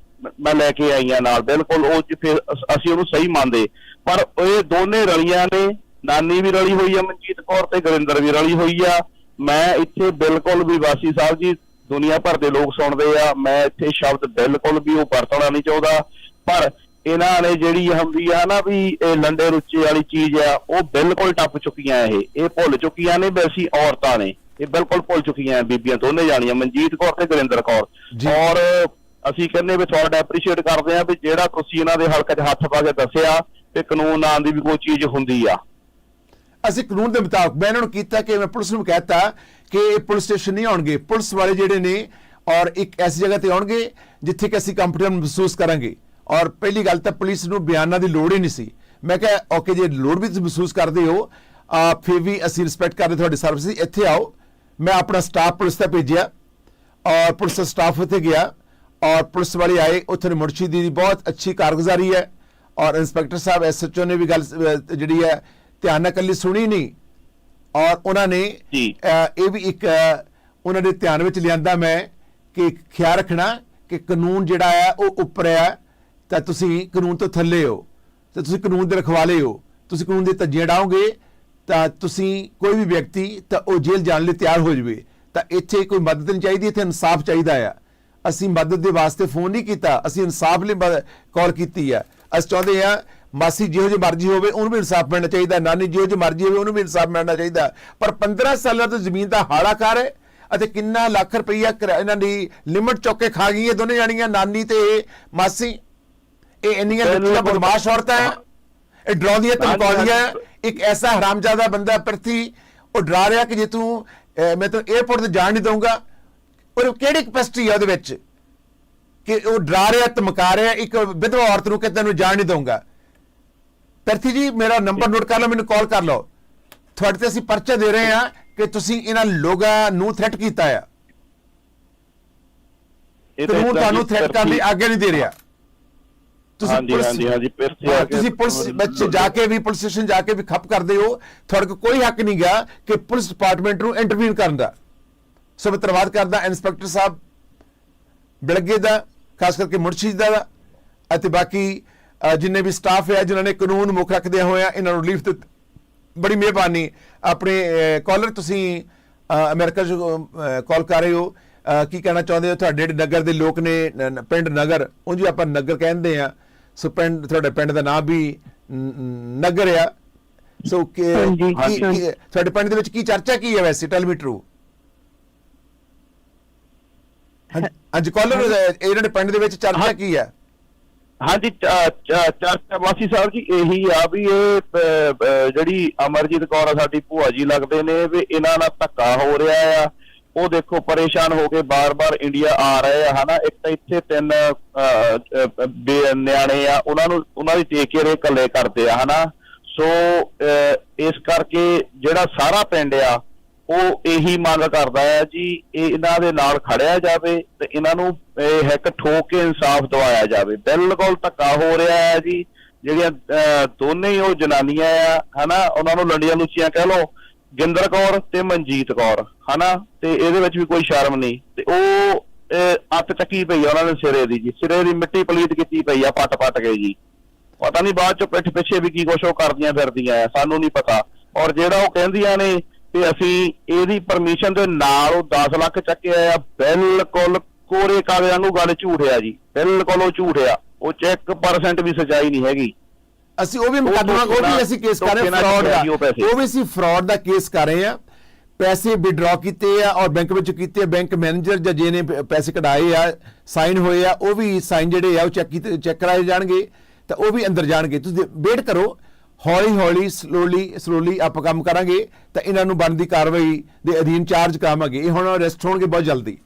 ਮੈਂ ਲੈ ਕੇ ਆਈ ਆ ਨਾਲ, ਬਿਲਕੁਲ ਉਹ ਫਿਰ ਅਸੀਂ ਉਹਨੂੰ ਸਹੀ ਮੰਨਦੇ। ਪਰ ਇਹ ਦੋਨੇ ਰਲੀਆਂ ਨੇ, ਨਾਨੀ ਵੀ ਰਲੀ ਹੋਈ ਆ ਮਨਜੀਤ ਕੌਰ ਤੇ ਗੁਰਿੰਦਰ ਵੀ ਰਲੀ ਹੋਈ ਆ। ਮੈਂ ਇੱਥੇ ਬਿਲਕੁਲ ਵੀ ਵਾਸੀ ਸਾਹਿਬ ਜੀ, ਦੁਨੀਆ ਭਰ ਦੇ ਲੋਕ ਸੁਣਦੇ ਆ, ਮੈਂ ਇੱਥੇ ਸ਼ਬਦ ਬਿਲਕੁਲ ਵੀ ਉਹ ਵਰਤਣਾ ਨਹੀਂ ਚਾਹੁੰਦਾ। ਪਰ ਇਹਨਾਂ ਨੇ ਜਿਹੜੀ ਹੁੰਦੀ ਆ ਨਾ ਵੀ ਇਹ ਲੰਡੇ ਰੁੱਚੇ ਵਾਲੀ ਚੀਜ਼ ਆ, ਉਹ ਬਿਲਕੁਲ ਟੱਪ ਚੁੱਕੀਆਂ ਇਹ ਇਹ ਭੁੱਲ ਚੁੱਕੀਆਂ ਨੇ ਵੀ ਅਸੀਂ ਔਰਤਾਂ ਨੇ। ਇਹ ਬਿਲਕੁਲ ਭੁੱਲ ਚੁੱਕੀਆਂ ਬੀਬੀਆਂ ਦੋਨੇ ਜਾਣੀਆਂ ਮਨਜੀਤ ਕੌਰ ਤੇ ਗੁਰਿੰਦਰ ਕੌਰ। ਔਰ ਅਸੀਂ ਕਹਿੰਦੇ ਵੀ ਤੁਹਾਡਾ ਐਪਰੀਸ਼ੀਏਟ ਕਰਦੇ ਆ ਵੀ ਜਿਹੜਾ ਤੁਸੀਂ ਇਹਨਾਂ ਦੇ ਹਲਕੇ 'ਚ ਹੱਥ ਪਾ ਕੇ ਦੱਸਿਆ ਤੇ ਕਾਨੂੰਨ ਨਾਂ ਦੀ ਵੀ ਕੋਈ ਚੀਜ਼ ਹੁੰਦੀ ਆ। ਅਸੀਂ ਕਾਨੂੰਨ ਦੇ ਮੁਤਾਬਕ ਮੈਂ ਇਹਨਾਂ ਨੂੰ ਕੀਤਾ ਕਿ ਮੈਂ ਪੁਲਿਸ ਨੂੰ ਕਹਿਤਾ ਕਿ ਇਹ ਪੁਲਿਸ ਸਟੇਸ਼ਨ ਨਹੀਂ ਆਉਣਗੇ। ਪੁਲਿਸ ਵਾਲੇ ਜਿਹੜੇ ਨੇ ਔਰ ਇੱਕ ਐਸੀ ਜਗ੍ਹਾ ਤੇ ਆਉਣਗੇ ਜਿੱਥੇ ਕਿ ਅਸੀਂ ਕੰਫਰਟੇਬਲ ਮਹਿਸੂਸ ਕਰਾਂਗੇ। ਔਰ ਪਹਿਲੀ ਗੱਲ ਤਾਂ ਪੁਲਿਸ ਨੂੰ ਬਿਆਨਾਂ ਦੀ ਲੋੜ ਹੀ ਨਹੀਂ ਸੀ। ਮੈਂ ਕਿਹਾ ਓਕੇ ਜੇ ਲੋੜ ਵੀ ਤੁਸੀਂ ਮਹਿਸੂਸ ਕਰਦੇ ਹੋ ਆ ਫਿਰ ਵੀ ਅਸੀਂ ਰਿਸਪੈਕਟ ਕਰਦੇ ਤੁਹਾਡੀ ਸਰਵਿਸ ਇੱਥੇ ਆਓ ਮੈਂ ਆਪਣਾ ਸਟਾਫ ਪੁਲਿਸ ਦਾ ਭੇਜਿਆ ਔਰ ਪੁਲਿਸ ਸਟਾਫ ਉੱਥੇ ਗਿਆ ਔਰ ਪੁਲਿਸ ਵਾਲੇ ਆਏ ਉੱਥੇ ਮੁਰਸ਼ੀ ਦੀ ਬਹੁਤ ਅੱਛੀ ਕਾਰਗੁਜ਼ਾਰੀ ਹੈ ਔਰ ਇੰਸਪੈਕਟਰ ਸਾਹਿਬ ਐਸਐਚਓ ਨੇ ਵੀ ਗੱਲ ਜਿਹੜੀ ਹੈ ਧਿਆਨ ਨਾਲ ਕੱਲੀ ਸੁਣੀ ਨਹੀਂ ਔਰ ਉਹਨਾਂ ਨੇ ਇਹ ਵੀ ਇੱਕ ਉਹਨਾਂ ਦੇ ਧਿਆਨ ਵਿੱਚ ਲਿਆਂਦਾ ਮੈਂ ਕਿ ਖਿਆਲ ਰੱਖਣਾ ਕਿ ਕਾਨੂੰਨ ਜਿਹੜਾ ਹੈ ਉਹ ਉੱਪਰ ਹੈ ਤਾਂ ਤੁਸੀਂ ਕਾਨੂੰਨ ਤੋਂ ਥੱਲੇ ਹੋ ਤੇ ਤੁਸੀਂ ਕਾਨੂੰਨ ਦੇ ਰਖਵਾਲੇ ਹੋ ਤੁਸੀਂ ਕਾਨੂੰਨ ਦੇ ਧੱਜੀਆਂ ਡਾਓਗੇ ਤਾਂ ਤੁਸੀਂ ਕੋਈ ਵੀ ਵਿਅਕਤੀ ਤਾਂ ਉਹ ਜੇਲ੍ਹ ਜਾਣ ਲਈ ਤਿਆਰ ਹੋ ਜਾਵੇ ਤਾਂ ਇੱਥੇ ਕੋਈ ਮਦਦ ਨਹੀਂ ਚਾਹੀਦੀ ਇੱਥੇ ਇਨਸਾਫ ਚਾਹੀਦਾ ਆ। ਅਸੀਂ ਮਦਦ ਦੇ ਵਾਸਤੇ ਫੋਨ ਨਹੀਂ ਕੀਤਾ ਅਸੀਂ ਇਨਸਾਫ ਲਈ ਕਾਲ ਕੀਤੀ ਆ। ਅਸੀਂ ਚਾਹੁੰਦੇ ਆ ਮਾਸੀ ਜਿਹੋ ਜਿਹੀ ਮਰਜ਼ੀ ਹੋਵੇ ਉਹਨੂੰ ਵੀ ਇਨਸਾਫ ਮਿਲਣਾ ਚਾਹੀਦਾ ਨਾਨੀ ਜਿਹੋ ਜਿਹੀ ਮਰਜ਼ੀ ਹੋਵੇ ਉਹਨੂੰ ਵੀ ਇਨਸਾਫ ਮਿਲਣਾ ਚਾਹੀਦਾ। ਪਰ 15 ਸਾਲਾਂ ਤੋਂ ਜ਼ਮੀਨ ਦਾ ਹਾਲਾਕਾਰ ਹੈ ਅਤੇ ਕਿੰਨਾ ਲੱਖ ਰੁਪਈਆ ਕਿਰਾ- ਇਹਨਾਂ ਦੀ ਲਿਮਟ ਚੁੱਕ ਕੇ ਖਾ ਗਈ ਇਹ ਦੋਨੇ ਜਾਣੀਆਂ ਨਾਨੀ ਤੇ ਮਾਸੀ। ਇਹ ਇੰਨੀਆਂ ਬਦਮਾਸ਼ ਔਰਤਾਂ ਹੈ ਇਹ ਡਰਾਉਂਦੀਆਂ ਧਮਕਾਉਂਦੀਆਂ। ਇੱਕ ਐਸਾ ਹਰਾਮਜ਼ਾਦਾ ਬੰਦਾ ਪ੍ਰਤੀ ਉਹ ਡਰਾ ਰਿਹਾ ਕਿ ਜੇ ਤੂੰ ਮੈਂ ਤੈਨੂੰ 에어ਪੋਰਟ ਤੇ ਜਾਣ ਨਹੀਂ ਦਊਂਗਾ। ਔਰ ਕਿਹੜੀ ਕਪੈਸਿਟੀ ਹੈ ਉਹਦੇ ਵਿੱਚ? ਕਿ ਉਹ ਡਰਾ ਰਿਹਾ ਧਮਕਾ ਰਿਹਾ ਇੱਕ ਵਿਧਵਾ ਔਰਤ ਨੂੰ ਕਿ ਤੈਨੂੰ ਜਾਣ ਨਹੀਂ ਦਊਂਗਾ। ਪ੍ਰਤੀ ਜੀ ਮੇਰਾ ਨੰਬਰ ਨੋਟ ਕਰ ਲਓ ਮੈਨੂੰ ਕਾਲ ਕਰ ਲਓ। ਤੁਹਾਡੇ ਤੇ ਅਸੀਂ ਪਰਚਾ ਦੇ ਰਹੇ ਹਾਂ ਕਿ ਤੁਸੀਂ ਇਹਨਾਂ ਲੋਕਾਂ ਨੂੰ ਥ੍ਰੈਟ ਕੀਤਾ ਆ। ਇਹ ਤੁਹਾਨੂੰ ਥ੍ਰੈਟ ਕਰਨ ਲਈ ਆਗੇ ਨਹੀਂ ਦੇ ਰਿਹਾ। ਹਾਂਜੀ, ਹਾਂਜੀ, ਹਾਂਜੀ, ਫਿਰ ਤੇ ਆ ਕੇ ਤੁਸੀਂ ਪੁਲਿਸ ਵਿੱਚ ਜਾ ਕੇ ਵੀ ਪੁਲਿਸ ਸਟੇਸ਼ਨ ਜਾ ਕੇ ਵੀ ਖੱਪ ਕਰਦੇ ਹੋ। ਤੁਹਾਡੇ ਕੋਲ ਕੋਈ ਹੱਕ ਨਹੀਂ ਗਿਆ ਕਿ ਪੁਲਿਸ ਡਿਪਾਰਟਮੈਂਟ ਨੂੰ ਇੰਟਰਵੀਨ ਕਰਨ ਦਾ। ਸੋ ਮੈਂ ਧੰਨਵਾਦ ਕਰਦਾ ਇੰਸਪੈਕਟਰ ਸਾਹਿਬ ਬਿਲਗੇ ਦਾ ਖਾਸ ਕਰਕੇ ਮੁਰਸ਼ਿਦ ਦਾ ਅਤੇ ਬਾਕੀ ਜਿੰਨੇ ਵੀ ਸਟਾਫ ਹੈ ਜਿਨ੍ਹਾਂ ਨੇ ਕਾਨੂੰਨ ਮੁੱਖ ਰੱਖਦੇ ਹੋਇਆ ਇਹਨਾਂ ਨੂੰ ਰਿਲੀਫ ਦਿੱਤੀ ਬੜੀ ਮਿਹਰਬਾਨੀ। ਆਪਣੇ ਕਾਲਰ ਤੁਸੀਂ ਅਮਰੀਕਾ ਤੋਂ ਕਾਲ ਕਰ ਰਹੇ ਹੋ। ਕੀ ਕਹਿਣਾ ਚਾਹੁੰਦੇ ਹੋ? ਤੁਹਾਡੇ ਨਗਰ ਦੇ ਲੋਕ ਨੇ ਪਿੰਡ ਨਗਰ ਉਂਝ ਵੀ ਆਪਾਂ ਨਗਰ ਕਹਿੰਦੇ ਆ। ਸੋ ਪਿੰਡ ਤੁਹਾਡੇ ਪਿੰਡ ਦਾ ਨਾਮ ਵੀ ਨਗਰ ਆ। ਸੋ ਕਿ ਤੁਹਾਡੇ ਪਿੰਡ ਦੇ ਵਿੱਚ ਕੀ ਚਰਚਾ ਕੀ ਹੈ ਵੈਸੇ? ਟੈਲ ਮੀ ਟਰੂ ਅੱਜ ਕਾਲਰ ਇਹਨਾਂ ਦੇ ਪਿੰਡ ਦੇ ਵਿੱਚ ਚਰਚਾ ਕੀ ਹੈ? ਹਾਂਜੀ ਚਰਚਾ ਵਾਸੀ ਸਾਹਿਬ ਜੀ ਇਹੀ ਆ ਵੀ ਇਹ ਜਿਹੜੀ ਅਮਰਜੀਤ ਕੌਰ ਆ ਸਾਡੀ ਭੂਆ ਜੀ ਲੱਗਦੇ ਨੇ ਵੀ ਇਹਨਾਂ ਨਾਲ ਧੱਕਾ ਹੋ ਰਿਹਾ ਆ। ਉਹ ਦੇਖੋ ਪਰੇਸ਼ਾਨ ਹੋ ਕੇ ਬਾਰ-ਬਾਰ ਇੰਡੀਆ ਆ ਰਹੇ ਆ ਹਨਾ? ਇੱਕ ਤਾਂ ਇੱਥੇ ਤਿੰਨ ਅ, ਨਿਆਣੇ ਆ ਉਹਨਾਂ ਨੂੰ ਉਹਨਾਂ ਦੀ ਟੇਕ ਕੇਅਰ ਇਹ ਇਕੱਲੇ ਕਰਦੇ ਆ ਹਨਾ? ਸੋ ਅ, ਇਸ ਕਰਕੇ ਜਿਹੜਾ ਸਾਰਾ ਪਿੰਡ ਆ ਉਹ ਇਹੀ ਮੰਗ ਕਰਦਾ ਹੈ ਜੀ ਇਹ ਇਹਨਾਂ ਦੇ ਨਾਲ ਖੜਿਆ ਜਾਵੇ ਤੇ ਇਹਨਾਂ ਨੂੰ ਇਹ ਹਿੱਕ ਠੋਕ ਕੇ ਇਨਸਾਫ ਦਿਵਾਇਆ ਜਾਵੇ। ਬਿਲਕੁਲ ਧੱਕਾ ਹੋ ਰਿਹਾ ਹੈ ਜੀ ਜਿਹੜੀਆਂ ਅਹ, ਦੋਨੇ ਹੀ ਉਹ ਜਨਾਨੀਆਂ ਆ ਹਨਾ? ਉਹਨਾਂ ਨੂੰ ਲੰਡੀਆਂ ਲੁੱਚੀਆਂ ਕਹਿ ਲਓ ਗਿੰਦਰ ਕੌਰ ਤੇ ਮਨਜੀਤ ਕੌਰ ਹਨਾ? ਤੇ ਇਹਦੇ ਵਿੱਚ ਵੀ ਕੋਈ ਸ਼ਰਮ ਨਹੀਂ। ਤੇ ਉਹ ਅਹ, ਅੱਤ ਚੱਕੀ ਪਈ ਆ ਉਹਨਾਂ ਨੇ ਸਿਰੇ ਦੀ ਜੀ। ਸਿਰੇ ਦੀ ਮਿੱਟੀ ਪਲੀਤ ਕੀਤੀ ਪਈ ਆ ਪੱਟ ਪੱਟ ਕੇ ਜੀ। ਪਤਾ ਨਹੀਂ ਬਾਅਦ ਚ ਪਿੱਠ ਪਿੱਛੇ ਵੀ ਕੀ ਕੁਛ ਉਹ ਕਰਦੀਆਂ ਫਿਰਦੀਆਂ ਆ ਸਾਨੂੰ ਨਹੀਂ ਪਤਾ। ਔਰ ਜਿਹੜਾ ਉਹ ਕਹਿੰਦੀਆਂ ਨੇ ਕਿ ਅਸੀਂ ਇਹਦੀ ਪਰਮਿਸ਼ਨ ਦੇ ਨਾਲ ਉਹ 10 ਲੱਖ ਚੱਕਿਆ ਆ ਬਿਲਕੁਲ ਕੋਰੇ ਕਾਗਜ਼ਾਂ ਨੂੰ ਗੱਲ ਝੂਠ ਆ ਜੀ। ਬਿਲਕੁਲ ਉਹ ਝੂਠ ਆ। ਉਹ ਚ 1% ਵੀ ਸਚਾਈ ਨਹੀਂ ਹੈਗੀ। ਅਸੀਂ ਉਹ ਵੀ ਮੁਕੱਦਮਾ ਉਹ ਵੀ ਅਸੀਂ ਕੇਸ ਕਰ ਰਹੇ ਫਰਾਡ ਦਾ ਉਹ ਵੀ ਅਸੀਂ ਫਰਾਡ ਦਾ ਕੇਸ ਕਰ ਰਹੇ ਆ ਪੈਸੇ ਵਿਡਰਾ ਕੀਤੇ ਆ ਔਰ ਬੈਂਕ ਵਿੱਚ ਕੀਤੇ ਆ ਬੈਂਕ ਮੈਨੇਜਰ ਜਾਂ ਜਿਹਨੇ ਪੈਸੇ ਕਢਾਏ ਆ ਸਾਈਨ ਹੋਏ ਆ ਉਹ ਵੀ ਸਾਈਨ ਜਿਹੜੇ ਆ ਉਹ ਚੈੱਕ ਕੀਤੇ ਚੈੱਕ ਕਰਾਏ ਜਾਣਗੇ ਤਾਂ ਉਹ ਵੀ ਅੰਦਰ ਜਾਣਗੇ। ਤੁਸੀਂ ਵੇਟ ਕਰੋ। ਹੌਲੀ ਹੌਲੀ ਸਲੋਲੀ ਸਲੋਲੀ ਆਪਾਂ ਕੰਮ ਕਰਾਂਗੇ ਤਾਂ ਇਹਨਾਂ ਨੂੰ ਬਣਦੀ ਕਾਰਵਾਈ ਦੇ ਅਧੀਨ ਚਾਰਜ ਕਰਾਵਾਂਗੇ। ਇਹ ਹੁਣ ਅਰੈਸਟ ਹੋਣਗੇ ਬਹੁਤ ਜਲਦੀ।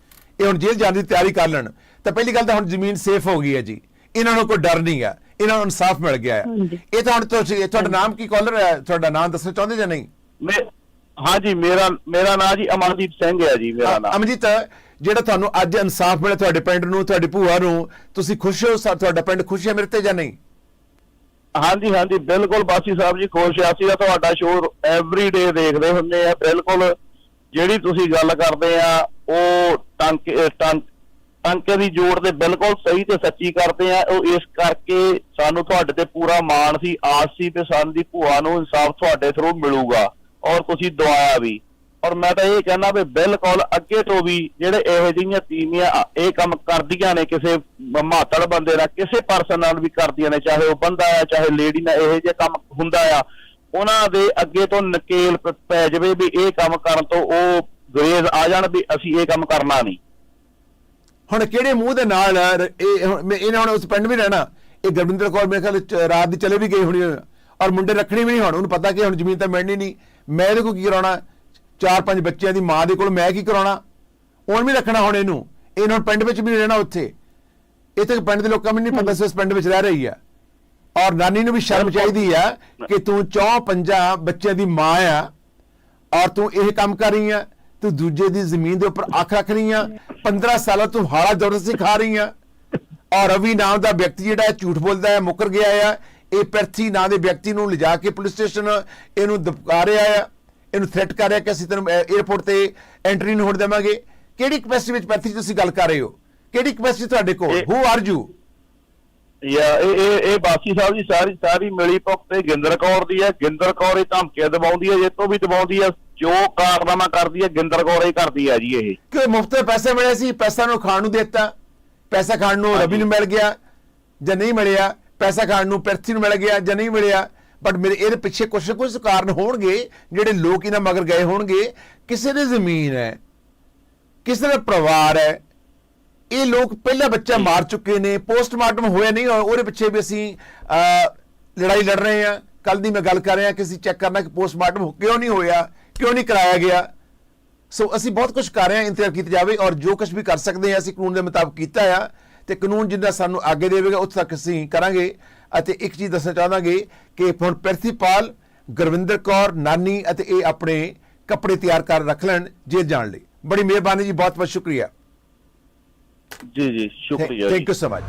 ਇਹ ਹੁਣ ਜੇਲ੍ਹ ਜਾਣ ਦੀ ਤਿਆਰੀ ਕਰ ਲੈਣ। ਤਾਂ ਪਹਿਲੀ ਗੱਲ ਤਾਂ ਹੁਣ ਜ਼ਮੀਨ ਸੇਫ ਹੋ ਗਈ ਹੈ ਜੀ। ਇਹਨਾਂ ਨੂੰ ਕੋਈ ਡਰ ਨਹੀਂ ਹੈ ਇਹਨਾਂ ਨੂੰ ਇਨਸਾਫ ਮਿਲ ਗਿਆ ਹੈ। ਇਹ ਤਾਂ ਹੁਣ ਤੁਸੀਂ ਤੁਹਾਡਾ ਨਾਮ ਕੀ ਕਾਲਰ ਹੈ? ਤੁਹਾਡਾ ਨਾਮ ਦੱਸਣਾ ਚਾਹੁੰਦੇ ਜਾਂ ਨਹੀਂ? ਮੈਂ ਹਾਂਜੀ ਮੇਰਾ ਮੇਰਾ ਨਾਂ ਜੀ ਅਮਨਦੀਪ ਸਿੰਘ ਹੈ ਜੀ ਮੇਰਾ ਨਾਮ। ਅਮਜੀਤ ਜਿਹੜਾ ਤੁਹਾਨੂੰ ਅੱਜ ਇਨਸਾਫ ਮਿਲਿਆ ਤੁਹਾਡੇ ਪਿੰਡ ਨੂੰ ਤੁਹਾਡੀ ਭੂਆ ਨੂੰ ਤੁਸੀਂ ਖੁਸ਼ ਹੋ? ਸਾ- ਤੁਹਾਡਾ ਪਿੰਡ ਖੁਸ਼ ਹੈ ਮੇਰੇ ਤੇ ਜਾਂ ਨਹੀਂ? ਹਾਂਜੀ ਹਾਂਜੀ ਬਿਲਕੁਲ ਬਾਸੀ ਸਾਹਿਬ ਜੀ ਖੁਸ਼ ਆ ਅਸੀਂ ਤਾਂ ਤੁਹਾਡਾ ਸ਼ੋਅ ਐਵਰੀ ਡੇ ਦੇਖਦੇ ਹੁੰਦੇ ਆ ਬਿਲਕੁਲ ਜਿਹੜੀ ਤੁਸੀਂ ਗੱਲ ਕਰਦੇ ਆ ਉਹ ਟਾਂਕੇ ਅਹ ਟਾਂ- ਦੀ ਜੋੜ ਤੇ ਬਿਲਕੁਲ ਸਹੀ ਤੇ ਸੱਚੀ ਕਰਦੇ ਆ। ਉਹ ਇਸ ਕਰਕੇ ਸਾਨੂੰ ਤੁਹਾਡੇ ਤੇ ਪੂਰਾ ਮਾਣ ਸੀ, ਆਸ ਸੀ ਤੇ ਸਾਨੂੰ ਦੀ ਭੂਆ ਨੂੰ ਇਨਸਾਫ ਤੁਹਾਡੇ ਥਰੂ ਮਿਲੂਗਾ ਔਰ ਤੁਸੀਂ ਦਵਾਇਆ ਵੀ। ਔਰ ਮੈਂ ਤਾਂ ਇਹ ਕਹਿਣਾ ਵੀ ਬਿਲਕੁਲ ਅੱਗੇ ਤੋਂ ਵੀ ਜਿਹੜੇ ਇਹੋ ਜਿਹੀਆਂ ਤੀਵੀਆਂ, ਇਹ ਕੰਮ ਕਰਦੀਆਂ ਨੇ ਕਿਸੇ ਮਾਤੜ ਬੰਦੇ ਨਾਲ, ਕਿਸੇ ਪਰਸਨ ਨਾਲ ਵੀ ਕਰਦੀਆਂ ਨੇ, ਚਾਹੇ ਉਹ ਬੰਦਾ ਆ, ਚਾਹੇ ਲੇਡੀ ਨਾਲ ਇਹੋ ਜਿਹਾ ਕੰਮ ਹੁੰਦਾ ਆ, ਉਹਨਾਂ ਦੇ ਅੱਗੇ ਤੋਂ ਨਕੇਲ ਪੈ ਜਾਵੇ ਵੀ ਇਹ ਕੰਮ ਕਰਨ ਤੋਂ ਉਹ ਗਰੇਜ਼ ਆ ਜਾਣ ਵੀ ਅਸੀਂ ਇਹ ਕੰਮ ਕਰਨਾ ਨਹੀਂ। ਹੁਣ ਕਿਹੜੇ ਮੂੰਹ ਦੇ ਨਾਲ ਇਹ ਹੁਣ ਇਹਨੇ ਹੁਣ ਉਸ ਪਿੰਡ ਵੀ ਰਹਿਣਾ। ਇਹ ਗੁਰਵਿੰਦਰ ਕੌਰ ਮੇਰੇ ਖਿਆਲ ਰਾਤ ਦੀ ਚਲੇ ਵੀ ਗਈ ਹੋਣੀ। ਔਰ ਮੁੰਡੇ ਰੱਖਣੀ ਵੀ ਨਹੀਂ ਹੁਣ। ਉਹਨੂੰ ਪਤਾ ਕਿ ਹੁਣ ਜ਼ਮੀਨ ਤਾਂ ਮਿਲਣੀ ਨਹੀਂ ਮੈਂ ਇਹਦੇ ਕੋਲ ਕੀ ਕਰਾਉਣਾ? ਚਾਰ ਪੰਜ ਬੱਚਿਆਂ ਦੀ ਮਾਂ ਦੇ ਕੋਲ ਮੈਂ ਕੀ ਕਰਾਉਣਾ? ਉਹਨ ਵੀ ਰੱਖਣਾ ਹੁਣ ਇਹਨੂੰ। ਇਹਨੂੰ ਹੁਣ ਪਿੰਡ ਵਿੱਚ ਵੀ ਰਹਿਣਾ ਉੱਥੇ। ਇਹ ਤਾਂ ਪਿੰਡ ਦੇ ਲੋਕਾਂ ਨੂੰ ਨਹੀਂ ਪਤਾ ਸੀ ਉਸ ਪਿੰਡ ਵਿੱਚ ਰਹਿ ਰਹੀ ਆ। ਔਰ ਨਾਨੀ ਨੂੰ ਵੀ ਸ਼ਰਮ ਚਾਹੀਦੀ ਆ ਕਿ ਤੂੰ ਚੌ ਪੰਜਾਂ ਬੱਚਿਆਂ ਦੀ ਮਾਂ ਆ। ਔਰ ਤੂੰ ਇਹ ਕੰਮ ਕਰ ਰਹੀ ਆ। ਤੂੰ ਦੂਜੇ ਦੀ ਜ਼ਮੀਨ ਦੇ ਉੱਪਰ ਅੱਖ ਰੱਖ ਰਹੀ ਆ 15 ਸਾਲਾਂ ਤੋਂ ਹਾਲਾ ਜ਼ਬਰਦਸਤੀ ਖਾ ਰਹੀ ਆ। ਔਰ ਰਵੀ ਨਾਮ ਦਾ ਵਿਅਕਤੀ ਜਿਹੜਾ ਹੈ ਝੂਠ ਬੋਲਦਾ ਹੈ ਮੁੱਕਰ ਗਿਆ ਆ ਇਹ ਪ੍ਰਥੀ ਨਾਂ ਦੇ ਵਿਅਕਤੀ ਨੂੰ ਲਿਜਾ ਕੇ ਪੁਲਿਸ ਸਟੇਸ਼ਨ ਇਹਨੂੰ ਦਬਕਾ ਰਿਹਾ ਆ ਇਹਨੂੰ ਥ੍ਰੈਟ ਕਰ ਰਿਹਾ ਕਿ ਅਸੀਂ ਤੈਨੂੰ 에어ਪੋਰਟ ਤੇ ਐਂਟਰੀ ਨਹੀਂ ਹੋਣ ਦੇਵਾਂਗੇ। ਕਿਹੜੀ ਕਪੈਸਿਟੀ ਵਿੱਚ ਪ੍ਰਥੀ ਤੁਸੀਂ ਗੱਲ ਕਰ ਰਹੇ ਹੋ? ਕਿਹੜੀ ਕਪੈਸਿਟੀ ਤੁਹਾਡੇ ਕੋਲ? ਹੂ ਆਰ ਯੂ ਯਾ ਇਹ ਇਹ ਇਹ ਬਾਸੀ ਸਾਹਿਬ ਦੀ ਸਾਰੀ ਸਾਰੀ ਮਿਲੀ ਭੁਗਤ ਤੇ ਗਿੰਦਰ ਕੌਰ ਦੀ ਹੈ। ਗਿੰਦਰ ਕੌਰ ਇਹ ਧਮਕੀਆਂ ਦਬਾਉਂਦੀ ਹੈ ਜੇ ਤੋਂ ਵੀ ਦਬਾਉਂਦੀ ਹੈ। ਜੋ ਕਾਰਨਾਮਾ ਕਰਦੀ ਹੈ ਗਿੰਦਰ ਕੌਰ ਹੀ ਕਰਦੀ ਹੈ ਜੀ ਇਹ। ਕਿ ਮੁਫਤ ਪੈਸੇ ਮਿਲੇ ਸੀ ਪੈਸਾ ਨੂੰ ਖਾਣ ਨੂੰ ਦਿੱਤਾ ਪੈਸਾ ਖਾਣ ਨੂੰ ਰਵੀ ਨੂੰ ਮਿਲ ਗਿਆ ਜਾਂ ਨਹੀਂ ਮਿਲਿਆ ਪੈਸਾ ਖਾਣ ਨੂੰ ਪ੍ਰਥੀ ਨੂੰ ਮਿਲ ਗਿਆ ਜਾਂ ਨਹੀਂ ਮਿਲਿਆ ਬਟ ਮੇਰੇ ਇਹਦੇ ਪਿੱਛੇ ਕੁਝ ਨਾ ਕੁਝ ਕਾਰਨ ਹੋਣਗੇ ਜਿਹੜੇ ਲੋਕ ਇਹਨਾਂ ਮਗਰ ਗਏ ਹੋਣਗੇ। ਕਿਸੇ ਦੀ ਜ਼ਮੀਨ ਹੈ ਕਿਸੇ ਦਾ ਪਰਿਵਾਰ ਹੈ ਇਹ ਲੋਕ ਪਹਿਲਾ ਬੱਚਾ ਮਾਰ ਚੁੱਕੇ ਨੇ ਪੋਸਟਮਾਰਟਮ ਹੋਇਆ ਨਹੀਂ ਔਰ ਉਹਦੇ ਪਿੱਛੇ ਵੀ ਅਸੀਂ ਲੜਾਈ ਲੜ ਰਹੇ ਹਾਂ। ਕੱਲ ਦੀ ਮੈਂ ਗੱਲ ਕਰ ਰਿਹਾ ਕਿ ਅਸੀਂ ਚੈੱਕ ਕਰਨਾ ਕਿ ਪੋਸਟਮਾਰਟਮ ਕਿਉਂ ਨਹੀਂ ਹੋਇਆ? ਕਿਉਂ ਨਹੀਂ ਕਰਾਇਆ ਗਿਆ? ਸੋ ਅਸੀਂ ਬਹੁਤ ਕੁਝ ਕਰ ਰਹੇ ਹਾਂ ਇੰਤਜ਼ਾਰ ਕੀਤਾ ਜਾਵੇ ਔਰ ਜੋ ਕੁਝ ਵੀ ਕਰ ਸਕਦੇ ਹਾਂ ਅਸੀਂ ਕਾਨੂੰਨ ਦੇ ਮੁਤਾਬਕ ਕੀਤਾ ਆ ਤੇ ਕਾਨੂੰਨ ਜਿੰਨਾ ਸਾਨੂੰ ਅੱਗੇ ਦੇਵੇਗਾ ਉੱਥੇ ਤੱਕ ਅਸੀਂ ਕਰਾਂਗੇ ਅਤੇ ਇੱਕ ਚੀਜ਼ ਦੱਸਣਾ ਚਾਹਾਂਗੇ ਕਿ ਹੁਣ ਪ੍ਰਿਥੀਪਾਲ ਗੁਰਵਿੰਦਰ ਕੌਰ ਨਾਨੀ ਅਤੇ ਇਹ ਆਪਣੇ ਕੱਪੜੇ ਤਿਆਰ ਕਰ ਰੱਖ ਲੈਣ ਜੇਲ੍ਹ ਜਾਣ ਲਈ। ਬੜੀ ਮਿਹਰਬਾਨੀ ਜੀ ਬਹੁਤ ਬਹੁਤ ਸ਼ੁਕਰੀਆ। ਜੀ ਜੀ ਸ਼ੁਕਰੀਆ ਜੀ। Thank you so much